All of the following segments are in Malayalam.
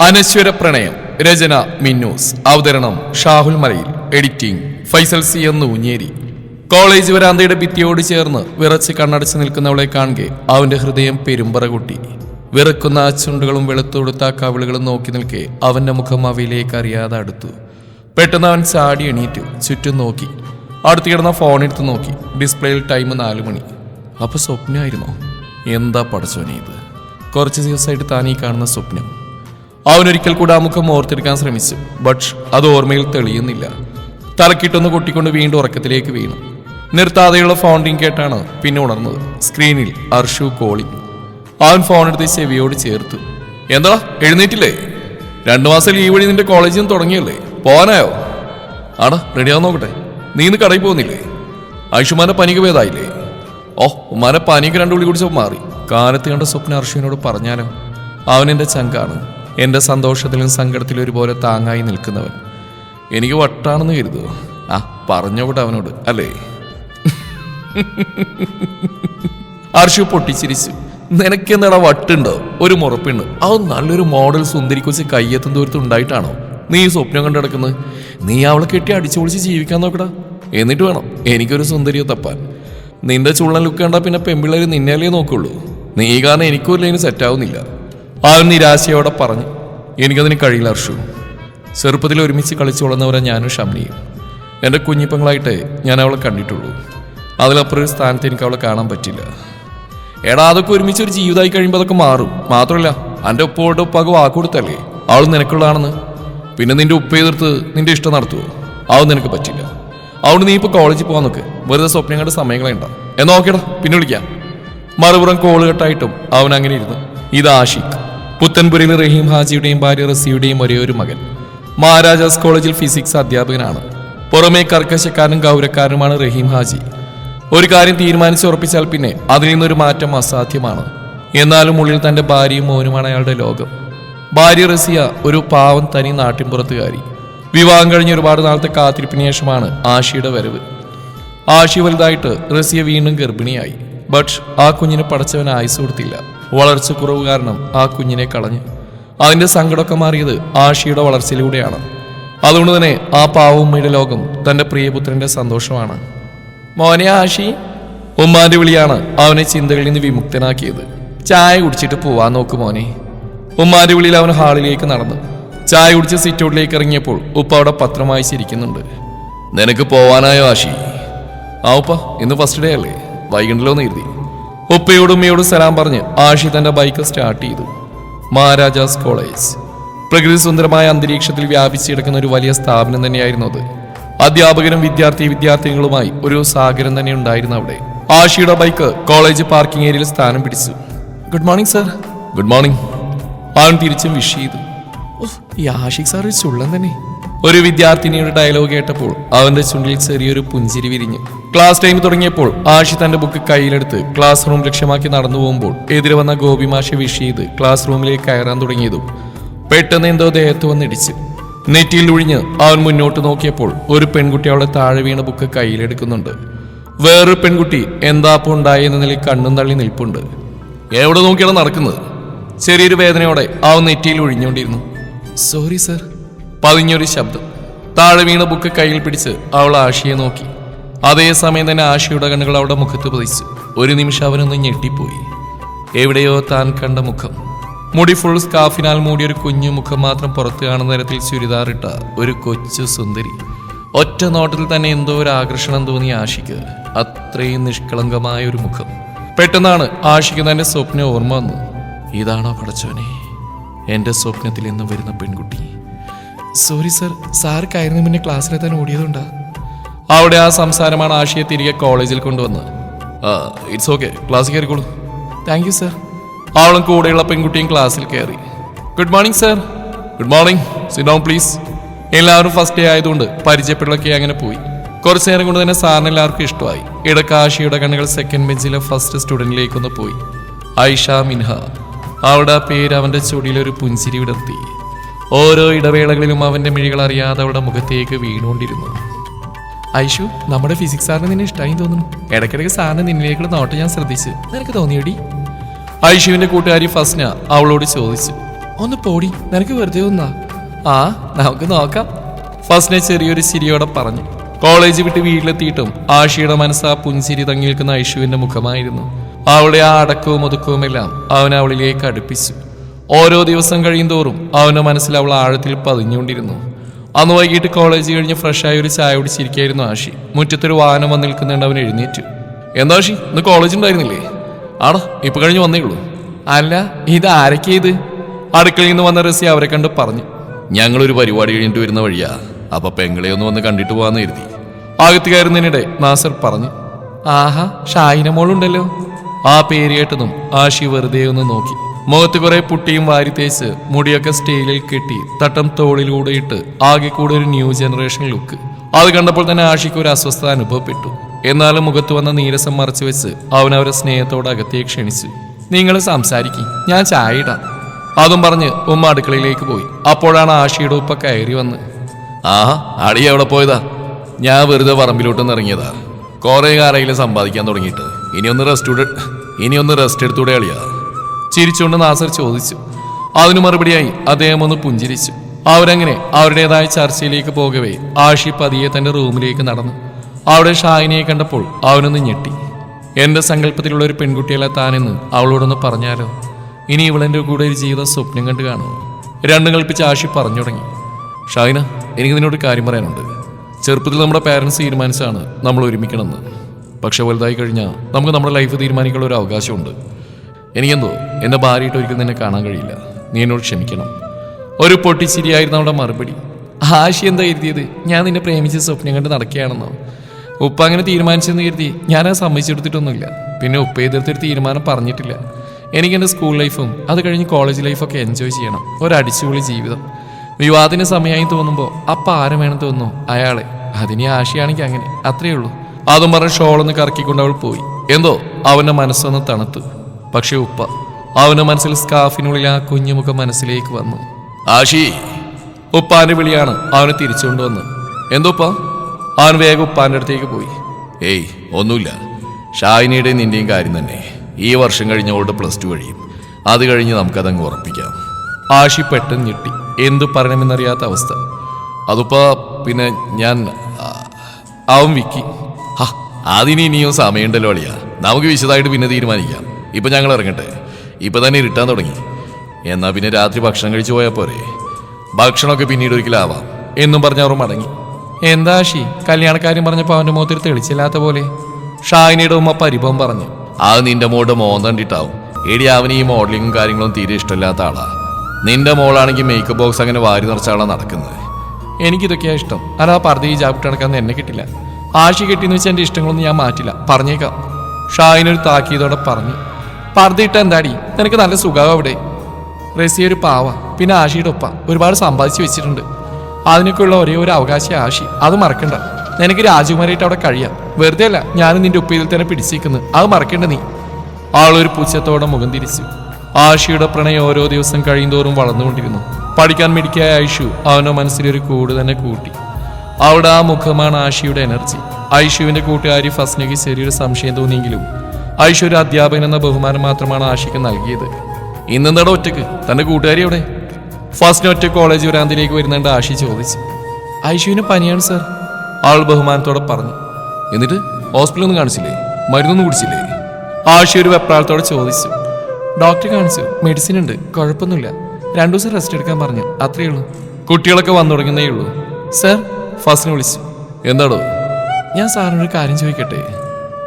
അനശ്വര പ്രണയം രചന മിന്നൂസ്. അവതരണം ഷാഹുൽ മലയിൽ. എഡിറ്റിംഗ് ഫൈസൽ സി എന്ന് ഊഞ്ഞേരി കോളേജ് വരാന്തയുടെ ഭിത്തിയോട് ചേർന്ന് വിറച്ച് കണ്ണടച്ച് നിൽക്കുന്നവളെ കാണുകെ അവന്റെ ഹൃദയം പെരുമ്പറ കൂട്ടി വിറക്കുന്ന ആ ചുണ്ടുകളും വെളുത്തുകൊടുത്ത കവിളുകളും നോക്കി നിൽക്കെ അവന്റെ മുഖം അവയിലേക്ക് അറിയാതെ അടുത്തു. പെട്ടെന്ന് അവൻ ചാടി എണീറ്റു. ചുറ്റും നോക്കി. അടുത്ത് കിടന്ന ഫോൺ എടുത്ത് നോക്കി. ഡിസ്പ്ലേയിൽ ടൈം നാലു മണി. അപ്പൊ സ്വപ്നമായിരുന്നോ എന്താ പടച്ചോനെ ഇത്? കുറച്ച് ദിവസമായിട്ട് താനീ കാണുന്ന സ്വപ്നം. അവനൊരിക്കൽ കൂടെ ആ മുഖം ഓർത്തെടുക്കാൻ ശ്രമിച്ചു ബട്ട് അത് ഓർമ്മയിൽ തെളിയുന്നില്ല. തലക്കിട്ടൊന്ന് കൊട്ടിക്കൊണ്ട് വീണ്ടും ഉറക്കത്തിലേക്ക് വീണു. നിർത്താതെയുള്ള റിംഗ് കേട്ടാണ് പിന്നെ ഉണർന്നത്. സ്ക്രീനിൽ അർഷു കോളിംഗ് അവൻ ഫോൺ എടുത്ത് ചെവിയോട് ചേർത്തു. എന്താ എഴുന്നേറ്റില്ലേ? രണ്ടു മാസം ലീവ് വഴി നിന്റെ കോളേജിൽ നിന്ന് തുടങ്ങിയല്ലേ? പോവാനായോ? ആടാ റെഡിയാവാൻ നോക്കട്ടെ. നീ ഇന്ന് കടയിൽ പോകുന്നില്ലേ? ആയുഷ്മാന്റെ പനിക്ക് ഭേദായില്ലേ? ഓ ഉമ്മാനെ പനിക്ക് രണ്ടു വിളി കുടിച്ചപ്പോൾ മാറി. കാലത്ത് കണ്ട സ്വപ്ന അർഷുവിനോട് പറഞ്ഞാലോ? അവൻ എന്റെ ചങ്കാണ്. എന്റെ സന്തോഷത്തിലും സങ്കടത്തിലും ഒരുപോലെ താങ്ങായി നിൽക്കുന്നവൻ. എനിക്ക് വട്ടാണെന്ന് കരുതുമോ ആ പറഞ്ഞോട്ടെ അവനോട് അല്ലേ? അർഷു പൊട്ടിച്ചിരിച്ചു. നിനക്കെന്നടാ വട്ടുണ്ടോ? ഒരു മുറപ്പുണ്ട്. അത് നല്ലൊരു മോഡൽ സുന്ദരി കൊച്ച് കയ്യെത്തും ദൂരത്ത് ഉണ്ടായിട്ടാണോ? നീ സ്വപ്നം കണ്ടു നീ അവളെ കെട്ടി അടിച്ചു പൊളിച്ച് ജീവിക്കാൻ നോക്കടാ. എന്നിട്ട് വേണം എനിക്കൊരു സുന്ദരിയെ തപ്പാൻ. നിന്റെ ചുള്ളൻ ലുക്ക് കണ്ടാ പിന്നെ പെമ്പിള്ളേര് നിന്നാലേ നോക്കുള്ളൂ. നീ കാരണം എനിക്കൊരു ലൈന് സെറ്റാവുന്നില്ല അവൻ നിരാശയോടെ പറഞ്ഞു എനിക്കതിന് കഴിയില്ല അർഷു. ചെറുപ്പത്തിൽ ഒരുമിച്ച് കളിച്ചു വളർന്നവരെ ഞാനും ഷംനിയും എന്റെ കുഞ്ഞിപ്പങ്ങളായിട്ട് ഞാൻ അവളെ കണ്ടിട്ടുള്ളൂ. അതിലപ്പുറം ഒരു സ്ഥാനത്ത് എനിക്ക് അവളെ കാണാൻ പറ്റില്ല. എടാ അതൊക്കെ ഒരുമിച്ച് ഒരു ജീവിതമായി കഴിയുമ്പോൾ അതൊക്കെ മാറും. മാത്രമല്ല എന്റെ ഉപ്പോടെ ഉപ്പാക്ക് വാക്ക് കൊടുത്തല്ലേ? അവൾ നിനക്കുള്ളതാണെന്ന്. പിന്നെ നിന്റെ ഉപ്പ എതിർത്ത് നിന്റെ ഇഷ്ടം നടത്തുമോ അത് നിനക്ക് പറ്റില്ല. അതുകൊണ്ട് നീ ഇപ്പോൾ കോളേജിൽ പോകാൻ നോക്ക്. വെറുതെ സ്വപ്നങ്ങളുടെ സമയങ്ങളെ ഉണ്ടാവും. എന്നാ ഓക്കേടാ പിന്നെ വിളിക്കാം. മറുപുറം കോൾ കെട്ടായിട്ടും അവൻ അങ്ങനെ ഇരുന്നു. ഇത് ആഷിഖ്. പുത്തൻപുരയിൽ റഹീം ഹാജിയുടെയും ഭാര്യ റസിയുടെയും ഒരേ ഒരു മകൻ. മഹാരാജാസ് കോളേജിൽ ഫിസിക്സ് അധ്യാപകനാണ്. പുറമേ കർക്കശക്കാരനും ഗൗരക്കാരനുമാണ് റഹീം ഹാജി. ഒരു കാര്യം തീരുമാനിച്ച് ഉറപ്പിച്ചാൽ പിന്നെ അതിൽ നിന്നൊരു മാറ്റം അസാധ്യമാണ്. എന്നാലും ഉള്ളിൽ തന്റെ ഭാര്യയും മോനുമാണ് അയാളുടെ ലോകം. ഭാര്യ റസിയ ഒരു പാവം തനി നാട്ടിൻപുറത്തുകാരി. വിവാഹം കഴിഞ്ഞ് ഒരുപാട് നാളത്തെ കാത്തിരിപ്പിന് ശേഷമാണ് ആഷിയുടെ വരവ്. ആഷി വലുതായിട്ട് റസിയ വീണ്ടും ഗർഭിണിയായി. ബട്ട് ആ കുഞ്ഞിന് പടച്ചവൻ ആയുസ് കൊടുത്തില്ല. വളർച്ച കുറവ് കാരണം ആ കുഞ്ഞിനെ കളഞ്ഞു. അതിന്റെ സങ്കടമൊക്കെ മാറിയത് ആഷിയുടെ വളർച്ചയിലൂടെയാണ്. അതുകൊണ്ട് തന്നെ ആ പാവമ്മയുടെ ലോകം തന്റെ പ്രിയപുത്രന്റെ സന്തോഷമാണ്. മോനെ ആഷി ഉമ്മാന്റെ വിളിയാണ് അവനെ ചിന്തകളിൽ നിന്ന് വിമുക്തനാക്കിയത്. ചായ കുടിച്ചിട്ട് പോവാൻ നോക്ക് മോനെ. ഉമ്മാന്റെ വിളിയിൽ അവൻ ഹാളിലേക്ക് നടന്നു. ചായ കുടിച്ച് സിറ്റൗട്ടിലേക്ക് ഇറങ്ങിയപ്പോൾ ഉപ്പ അവിടെ പത്രം വായിച്ചിരിക്കുന്നുണ്ട് നിനക്ക് പോവാനായോ ആഷി? ആ ഉപ്പ ഇന്ന് ഫസ്റ്റ് ഡേ അല്ലേ? വൈകണ്ടല്ലോ എന്ന് ഉപ്പയോടും ഉമ്മയോടും സലാം പറഞ്ഞ് ആഷി തന്റെ ബൈക്ക് സ്റ്റാർട്ട് ചെയ്തു. മഹാരാജാസ് കോളേജ്. പ്രകൃതി സുന്ദരമായ അന്തരീക്ഷത്തിൽ വ്യാപിച്ചു കിടക്കുന്ന ഒരു വലിയ സ്ഥാപനം തന്നെയായിരുന്നു അത്. അധ്യാപകരും വിദ്യാർത്ഥി വിദ്യാർത്ഥികളുമായി ഒരു സാഗരം തന്നെ ഉണ്ടായിരുന്നു അവിടെ. ആഷിയുടെ ബൈക്ക് കോളേജ് പാർക്കിംഗ് ഏരിയയിൽ സ്ഥാനം പിടിച്ചു. Good morning sir. Good morning. അവൻ തിരിച്ചും വിഷ് ചെയ്തു. ഈ ആഷിഖ് സാർ ഒരു ചുള്ളൻ തന്നെ. ഒരു വിദ്യാർത്ഥിനിയുടെ ഡയലോഗ് കേട്ടപ്പോൾ അവന്റെ ചുണ്ടിൽ ചെറിയൊരു പുഞ്ചിരി വിരിഞ്ഞു. ക്ലാസ് ടൈം തുടങ്ങിയപ്പോൾ ആഷി തന്റെ ബുക്ക് കയ്യിലെടുത്ത് ക്ലാസ് റൂം ലക്ഷ്യമാക്കി നടന്നു പോകുമ്പോൾ എതിരെ വന്ന ഗോപിമാഷി വിഷ് ചെയ്ത് ക്ലാസ് റൂമിലേക്ക് കയറാൻ തുടങ്ങിയതും പെട്ടെന്ന് എന്തോ ദേഹത്ത് വന്നിടിച്ചു നെറ്റിയിൽ ഒഴിഞ്ഞ് അവൻ മുന്നോട്ട് നോക്കിയപ്പോൾ ഒരു പെൺകുട്ടി അവളെ താഴെ വീണ ബുക്ക് കയ്യിലെടുക്കുന്നുണ്ട്. വേറൊരു പെൺകുട്ടി എന്താ അപ്പോൾ ഉണ്ടായെന്ന നിലയിൽ കണ്ണും തള്ളി നിൽപ്പുണ്ട്. എവിടെ നോക്കിയാണ് നടക്കുന്നത്? ചെറിയൊരു വേദനയോടെ അവൻ നെറ്റിയിൽ ഒഴിഞ്ഞുകൊണ്ടിരുന്നു. സോറി സർ പതിഞ്ഞൊരു ശബ്ദം. താഴെ വീണ ബുക്ക് കയ്യിൽ പിടിച്ച് അവൾ ആഷിയെ നോക്കി. അതേസമയം തന്നെ ആഷിയുടെ കണ്ണുകൾ അവളുടെ മുഖത്ത് പതിച്ചു. ഒരു നിമിഷം അവനൊന്ന് ഞെട്ടിപ്പോയി. എവിടെയോ താൻ കണ്ട മുഖം. മുടി ഫുൾ സ്കാഫിനാൽ മൂടിയ ഒരു കുഞ്ഞു മുഖം മാത്രം പുറത്തു കാണുന്ന തരത്തിൽ ചുരിദാറിട്ട ഒരു കൊച്ചു സുന്ദരി. ഒറ്റ നോട്ടത്തിൽ തന്നെ എന്തോ ഒരു ആകർഷണം തോന്നി ആഷിക്ക് അത്രയും നിഷ്കളങ്കമായ ഒരു മുഖം. പെട്ടെന്നാണ് ആഷിക്ക് തന്റെ സ്വപ്നം ഓർമ്മ വന്നു ഇതാണോ പടച്ചോനെ? എന്റെ സ്വപ്നത്തിൽ നിന്നും വരുന്ന പെൺകുട്ടി. സോറി സർ സാർ പിന്നെ മുന്നേ തന്നെ ഓടിയതുണ്ടാ അവിടെ ആ സംസാരമാണ് ആഷിയെ തിരികെ കോളേജിൽ കൊണ്ടുവന്നത്. ഇറ്റ്സ് ഓക്കെ ക്ലാസ്സിൽ കയറിക്കോളൂ. താങ്ക് യു സർ അവളും കൂടെയുള്ള പെൺകുട്ടിയും ക്ലാസ്സിൽ കയറി. Good morning sir good morning sit down please എല്ലാവരും ഫസ്റ്റ് ഡേ ആയതുകൊണ്ട് പരിചയപ്പെടലൊക്കെ അങ്ങനെ പോയി. കുറച്ചു നേരം കൊണ്ട് തന്നെ സാറിന് എല്ലാവർക്കും ഇഷ്ടമായി. ഇടയ്ക്ക് ആഷിയുടെ കണ്ണുകൾ സെക്കൻഡ് ബെഞ്ചിലെ ഫസ്റ്റ് സ്റ്റുഡന്റിലേക്കൊന്ന് പോയി. ഐഷ മിൻഹ. അവിടെ പേര് അവന്റെ ചുടിയിലൊരു പുഞ്ചിരി വിടർത്തി. ഓരോ ഇടവേളകളിലും അവന്റെ മിഴികൾ അറിയാതെ അവളുടെ മുഖത്തേക്ക് വീണുകൊണ്ടിരുന്നു. ഐഷു നമ്മുടെ ഫിസിക്സ് സാറിന് നിന്നെ ഇഷ്ടമായി തോന്നുന്നു. ഇടയ്ക്കിടയ്ക്ക് സാറിന് നിന്നിലേക്കുള്ള നോട്ട് ഞാൻ ശ്രദ്ധിച്ച്. നിനക്ക് തോന്നിയടി? ഐഷുവിന്റെ കൂട്ടുകാരി ഫസ്ന അവളോട് ചോദിച്ചു. ഒന്ന് പോടി നിനക്ക് വെറുതെ ഒന്നാ? ആ നമുക്ക് നോക്കാം. ഫസ്ന ചെറിയൊരു ചിരിയോടെ പറഞ്ഞു. കോളേജ് വിട്ട് വീട്ടിലെത്തിയിട്ടും ആഷിയുടെ മനസ്സ് ആ പുഞ്ചിരി തങ്ങി നിൽക്കുന്ന ഐഷുവിന്റെ മുഖമായിരുന്നു. അവളുടെ ആ അടക്കവും ഒതുക്കവും എല്ലാം അവൻ അവളിലേക്ക് അടുപ്പിച്ചു. ഓരോ ദിവസം കഴിയും തോറും അവന്റെ മനസ്സിൽ അവൾ ആഴത്തിൽ പതിഞ്ഞുകൊണ്ടിരുന്നു. അന്ന് വൈകിട്ട് കോളേജ് കഴിഞ്ഞ് ഫ്രഷായ ഒരു ചായ കുടിച്ചിരിക്കായിരുന്നു ആഷി മുറ്റത്തൊരു വാഹനം വന്ന് നിൽക്കുന്നുണ്ട് അവൻ എഴുന്നേറ്റു. എന്താ ആഷി ഇന്ന് കോളേജ് ഉണ്ടായിരുന്നില്ലേ? ആണോ ഇപ്പൊ കഴിഞ്ഞ് വന്നേ ഉള്ളൂ. അല്ല ഇത് ആരൊക്കെ ഇത്? അടുക്കളയിൽ നിന്ന് വന്ന റസി അവരെ കണ്ട് പറഞ്ഞു. ഞങ്ങളൊരു പരിപാടി കഴിഞ്ഞിട്ട് വരുന്ന വഴിയാ. അപ്പൊ പെങ്ങളെ ഒന്ന് വന്ന് കണ്ടിട്ട് പോവാന്ന് കരുതി. അകത്ത് കയറുന്നതിനിടെ നാസർ പറഞ്ഞു. ആഹാ ഷാഹിന മോളുണ്ടല്ലോ. ആ പേര് കേട്ടതും ആഷി വെറുതെ ഒന്ന് നോക്കി. മുഖത്ത് കുറെ പുട്ടിയും വാരി തേച്ച് മുടിയൊക്കെ സ്റ്റൈലിൽ കെട്ടി തട്ടം തോളിലൂടെ ഇട്ട് ആകെ കൂടെ ഒരു ന്യൂ ജനറേഷൻ ലുക്ക് അത് കണ്ടപ്പോൾ തന്നെ ആഷിക്ക് ഒരു അസ്വസ്ഥത അനുഭവപ്പെട്ടു. എന്നാലും മുഖത്ത് വന്ന നീരസം മറച്ചു വെച്ച് അവൻ അവരെ സ്നേഹത്തോടെ അകത്തേക്ക് ക്ഷണിച്ചു. നിങ്ങൾ സംസാരിക്കും ഞാൻ ചായ ഇടാം. അതും പറഞ്ഞ് ഉമ്മ അടുക്കളയിലേക്ക് പോയി. അപ്പോഴാണ് ആഷിയുടെ ഉപ്പ കയറി വന്ന് ആഹാ അടി എവിടെ പോയതാ? ഞാൻ വെറുതെ പറമ്പിലോട്ടൊന്ന് ഇറങ്ങിയതാ. കുറെ കാലയിലും സമ്പാദിക്കാൻ തുടങ്ങിയിട്ട്. ഇനിയൊന്ന് റെസ്റ്റ് ഇനിയൊന്ന് റെസ്റ്റ് എടുത്തൂടെ അളിയാ. ചിരിച്ചുകൊണ്ട് നാസർ ചോദിച്ചു. അതിനു മറുപടിയായി അദ്ദേഹം ഒന്ന് പുഞ്ചിരിച്ചു. അവരങ്ങനെ അവരുടേതായ ചർച്ചയിലേക്ക് പോകവേ ആഷി പതിയെ തന്റെ റൂമിലേക്ക് നടന്നു. അവിടെ ഷാഹിനിയെ കണ്ടപ്പോൾ അവനൊന്ന് ഞെട്ടി. എന്റെ സങ്കല്പത്തിലുള്ള ഒരു പെൺകുട്ടിയല്ല താനെന്ന് അവളോടൊന്ന് പറഞ്ഞാലോ? ഇനി ഇവളെന്റെ കൂടെ ഒരു ജീവിത സ്വപ്നം കണ്ടു കാണുമോ? രണ്ടും കൽപ്പിച്ച് ആഷി പറഞ്ഞു തുടങ്ങി. ഷാഹിന എനിക്ക് നിന്നോട് കാര്യം പറയാനുണ്ട്. ചെറുപ്പത്തിൽ നമ്മുടെ പാരൻസ് തീരുമാനിച്ചാണ് നമ്മൾ ഒരുമിക്കണമെന്ന്. പക്ഷെ വലുതായി കഴിഞ്ഞാൽ നമുക്ക് നമ്മുടെ ലൈഫ് തീരുമാനിക്കാനുള്ള ഒരു അവകാശമുണ്ട്. എനിക്കെന്തോ എന്റെ ഭാര്യയായിട്ട് ഒരിക്കലും നിന്നെ കാണാൻ കഴിയില്ല. നീ എന്നോട് ക്ഷമിക്കണം. ഒരു പൊട്ടിച്ചിരിയായിരുന്നു അവളുടെ മറുപടി. ആശി എന്താ കരുതിയത് ഞാൻ നിന്നെ പ്രേമിച്ച സ്വപ്നം കണ്ട് നടക്കുകയാണെന്നോ? ഉപ്പ അങ്ങനെ തീരുമാനിച്ചെന്ന് കരുതി ഞാൻ ആ സമ്മതിച്ചെടുത്തിട്ടൊന്നുമില്ല. പിന്നെ ഉപ്പ എതിർത്തൊരു തീരുമാനം പറഞ്ഞിട്ടില്ല. എനിക്ക് എന്റെ സ്കൂൾ ലൈഫും അത് കഴിഞ്ഞ് കോളേജ് ലൈഫൊക്കെ എൻജോയ് ചെയ്യണം. ഒരടിച്ചുപൊളി ജീവിതം. വിവാഹത്തിന് സമയമായി തോന്നുമ്പോൾ അപ്പ ആരും വേണം തോന്നുന്നു? അയാളെ. അതിനി ആശയാണെങ്കിൽ അങ്ങനെ. അത്രയേ ഉള്ളൂ. അതും പറഞ്ഞ് ഷോളൊന്ന് കറക്കിക്കൊണ്ട് അവൾ പോയി. എന്തോ? അവന്റെ മനസ്സൊന്ന് തണുത്തു. പക്ഷെ ഉപ്പ അവന് മനസ്സിൽ സ്കാഫിനുള്ളിൽ ആ കുഞ്ഞുമുഖം മനസ്സിലേക്ക് വന്നു. ആഷി ഉപ്പാന്റെ വിളിയാണ് അവനെ തിരിച്ചുകൊണ്ട് എന്തോപ്പ അവൻ വേഗം ഉപ്പാന്റെ അടുത്തേക്ക് പോയി. ഏയ് ഒന്നുമില്ല. ഷായിനിയുടെയും നിന്റെയും കാര്യം തന്നെ. ഈ വർഷം കഴിഞ്ഞ അവളുടെ പ്ലസ് ടു കഴിയും. അത് കഴിഞ്ഞ് നമുക്കതങ്ങ് ഉറപ്പിക്കാം. ആഷി പെട്ടെന്ന് ഞെട്ടി. എന്തു പറയണമെന്നറിയാത്ത അവസ്ഥ. അതിപ്പോ പിന്നെ ഞാൻ അവൻ വിക്കി. ഹാ അതിന് ഇനിയും സമയമുണ്ടല്ലോ അളിയാ. നമുക്ക് വിശദമായിട്ട് പിന്നെ തീരുമാനിക്കാം. ഇപ്പൊ ഞങ്ങൾ ഇറങ്ങട്ടെ. ഇപ്പൊ തന്നെ ഇരുട്ടാൻ തുടങ്ങി. എന്നാ പിന്നെ രാത്രി ഭക്ഷണം കഴിച്ചു പോയാൽ പോരെ. ഭക്ഷണമൊക്കെ പിന്നീട് ഒരിക്കലാവാം എന്നും പറഞ്ഞ അവർ മടങ്ങി. എന്താ ഷീ കല്യാണക്കാര്യം പറഞ്ഞപ്പോൾ അവന്റെ മുഖത്തിൽ തെളിച്ചില്ലാത്ത പോലെ. ഷാഹിനിയുടെ ഉമ്മ പരിഭവം പറഞ്ഞു. അത് നിന്റെ മോളുടെ മോൻ കണ്ടിട്ടാവും. എടി അവന് ഈ മോഡലിങ്ങും കാര്യങ്ങളും തീരെ ഇഷ്ടമില്ലാത്ത ആളാ. നിന്റെ മോളാണെങ്കിൽ മേക്കപ്പ് ബോക്സ് അങ്ങനെ വാരി നിറച്ചാളാ നടക്കുന്നത്. എനിക്കിതൊക്കെയാ ഇഷ്ടം. അല്ല പറഞ്ഞ ഈ ജാബിട്ട് നടക്കാൻ എന്നെ കിട്ടില്ല. ആശി കെട്ടിന്ന് വെച്ചാൽ എന്റെ ഇഷ്ടങ്ങളൊന്നും ഞാൻ മാറ്റില്ല. പറഞ്ഞേക്കാം. ഷാഹിനൊരു താക്കീതോടെ പറഞ്ഞു. പർദ്ദയിട്ട എന്താടി? നിനക്ക് നല്ല സുഖാവും അവിടെ. റസിയ ഒരു പാവ പിന്നെ ആഷിയുടെ ഒപ്പ ഒരുപാട് സമ്പാദിച്ചു വെച്ചിട്ടുണ്ട്. അതിനൊക്കെയുള്ള ഒരേ ഒരു അവകാശം ആഷി. അത് മറക്കണ്ട. നിനക്ക് രാജകുമാരിയായിട്ട് അവിടെ കഴിയാം. വെറുതെ അല്ല ഞാനും നിന്റെ ഉപ്പയിൽ തന്നെ പിടിച്ചിരിക്കുന്നു അത് മറക്കണ്ട നീ. ആളൊരു പൂച്ചത്തോടെ മുഖം തിരിച്ചു. ആഷിയുടെ പ്രണയം ഓരോ ദിവസം കഴിയുന്തോറും വളർന്നുകൊണ്ടിരുന്നു. പഠിക്കാൻ മിടിക്കായ ഐഷു അവനോ മനസ്സിലൊരു കൂട് തന്നെ കൂട്ടി. അവിടെ ആ മുഖമാണ് ആഷിയുടെ എനർജി. ഐഷുവിന്റെ കൂട്ടുകാരി ഫസ്നയ്ക്ക് ചെറിയൊരു സംശയം തോന്നിയെങ്കിലും ഒരു അധ്യാപകൻ എന്ന ബഹുമാനം മാത്രമാണ് ആഷിക്ക് നൽകിയത്. ഇന്നെന്താടോ ഒറ്റയ്ക്ക്? തന്റെ കൂട്ടുകാരി എവിടെ? ഫസ്റ്റിന് ഒറ്റ കോളേജ് വരാന്തിലേക്ക് വരുന്നുണ്ട് ആഷി ചോദിച്ചു. ഐഷുവിന് പനിയാണ് സാർ. ആൾ ബഹുമാനത്തോടെ പറഞ്ഞു. എന്നിട്ട് ഹോസ്പിറ്റലൊന്നും കാണിച്ചില്ലേ? മരുന്നൊന്നും കുടിച്ചില്ലേ? ആഷി ഒരു വെപ്രാളത്തോടെ ചോദിച്ചു. ഡോക്ടർ കാണിച്ചു. മെഡിസിൻ ഉണ്ട്. കുഴപ്പമൊന്നുമില്ല. രണ്ടു ദിവസം റെസ്റ്റ് എടുക്കാൻ പറഞ്ഞു. അത്രയേ ഉള്ളൂ. കുട്ടികളൊക്കെ വന്നു തുടങ്ങുന്നേ ഉള്ളൂ. സാർ ഫസ്റ്റിനെ വിളിച്ചു. എന്താടോ? ഞാൻ സാറിനൊരു കാര്യം ചോദിക്കട്ടെ?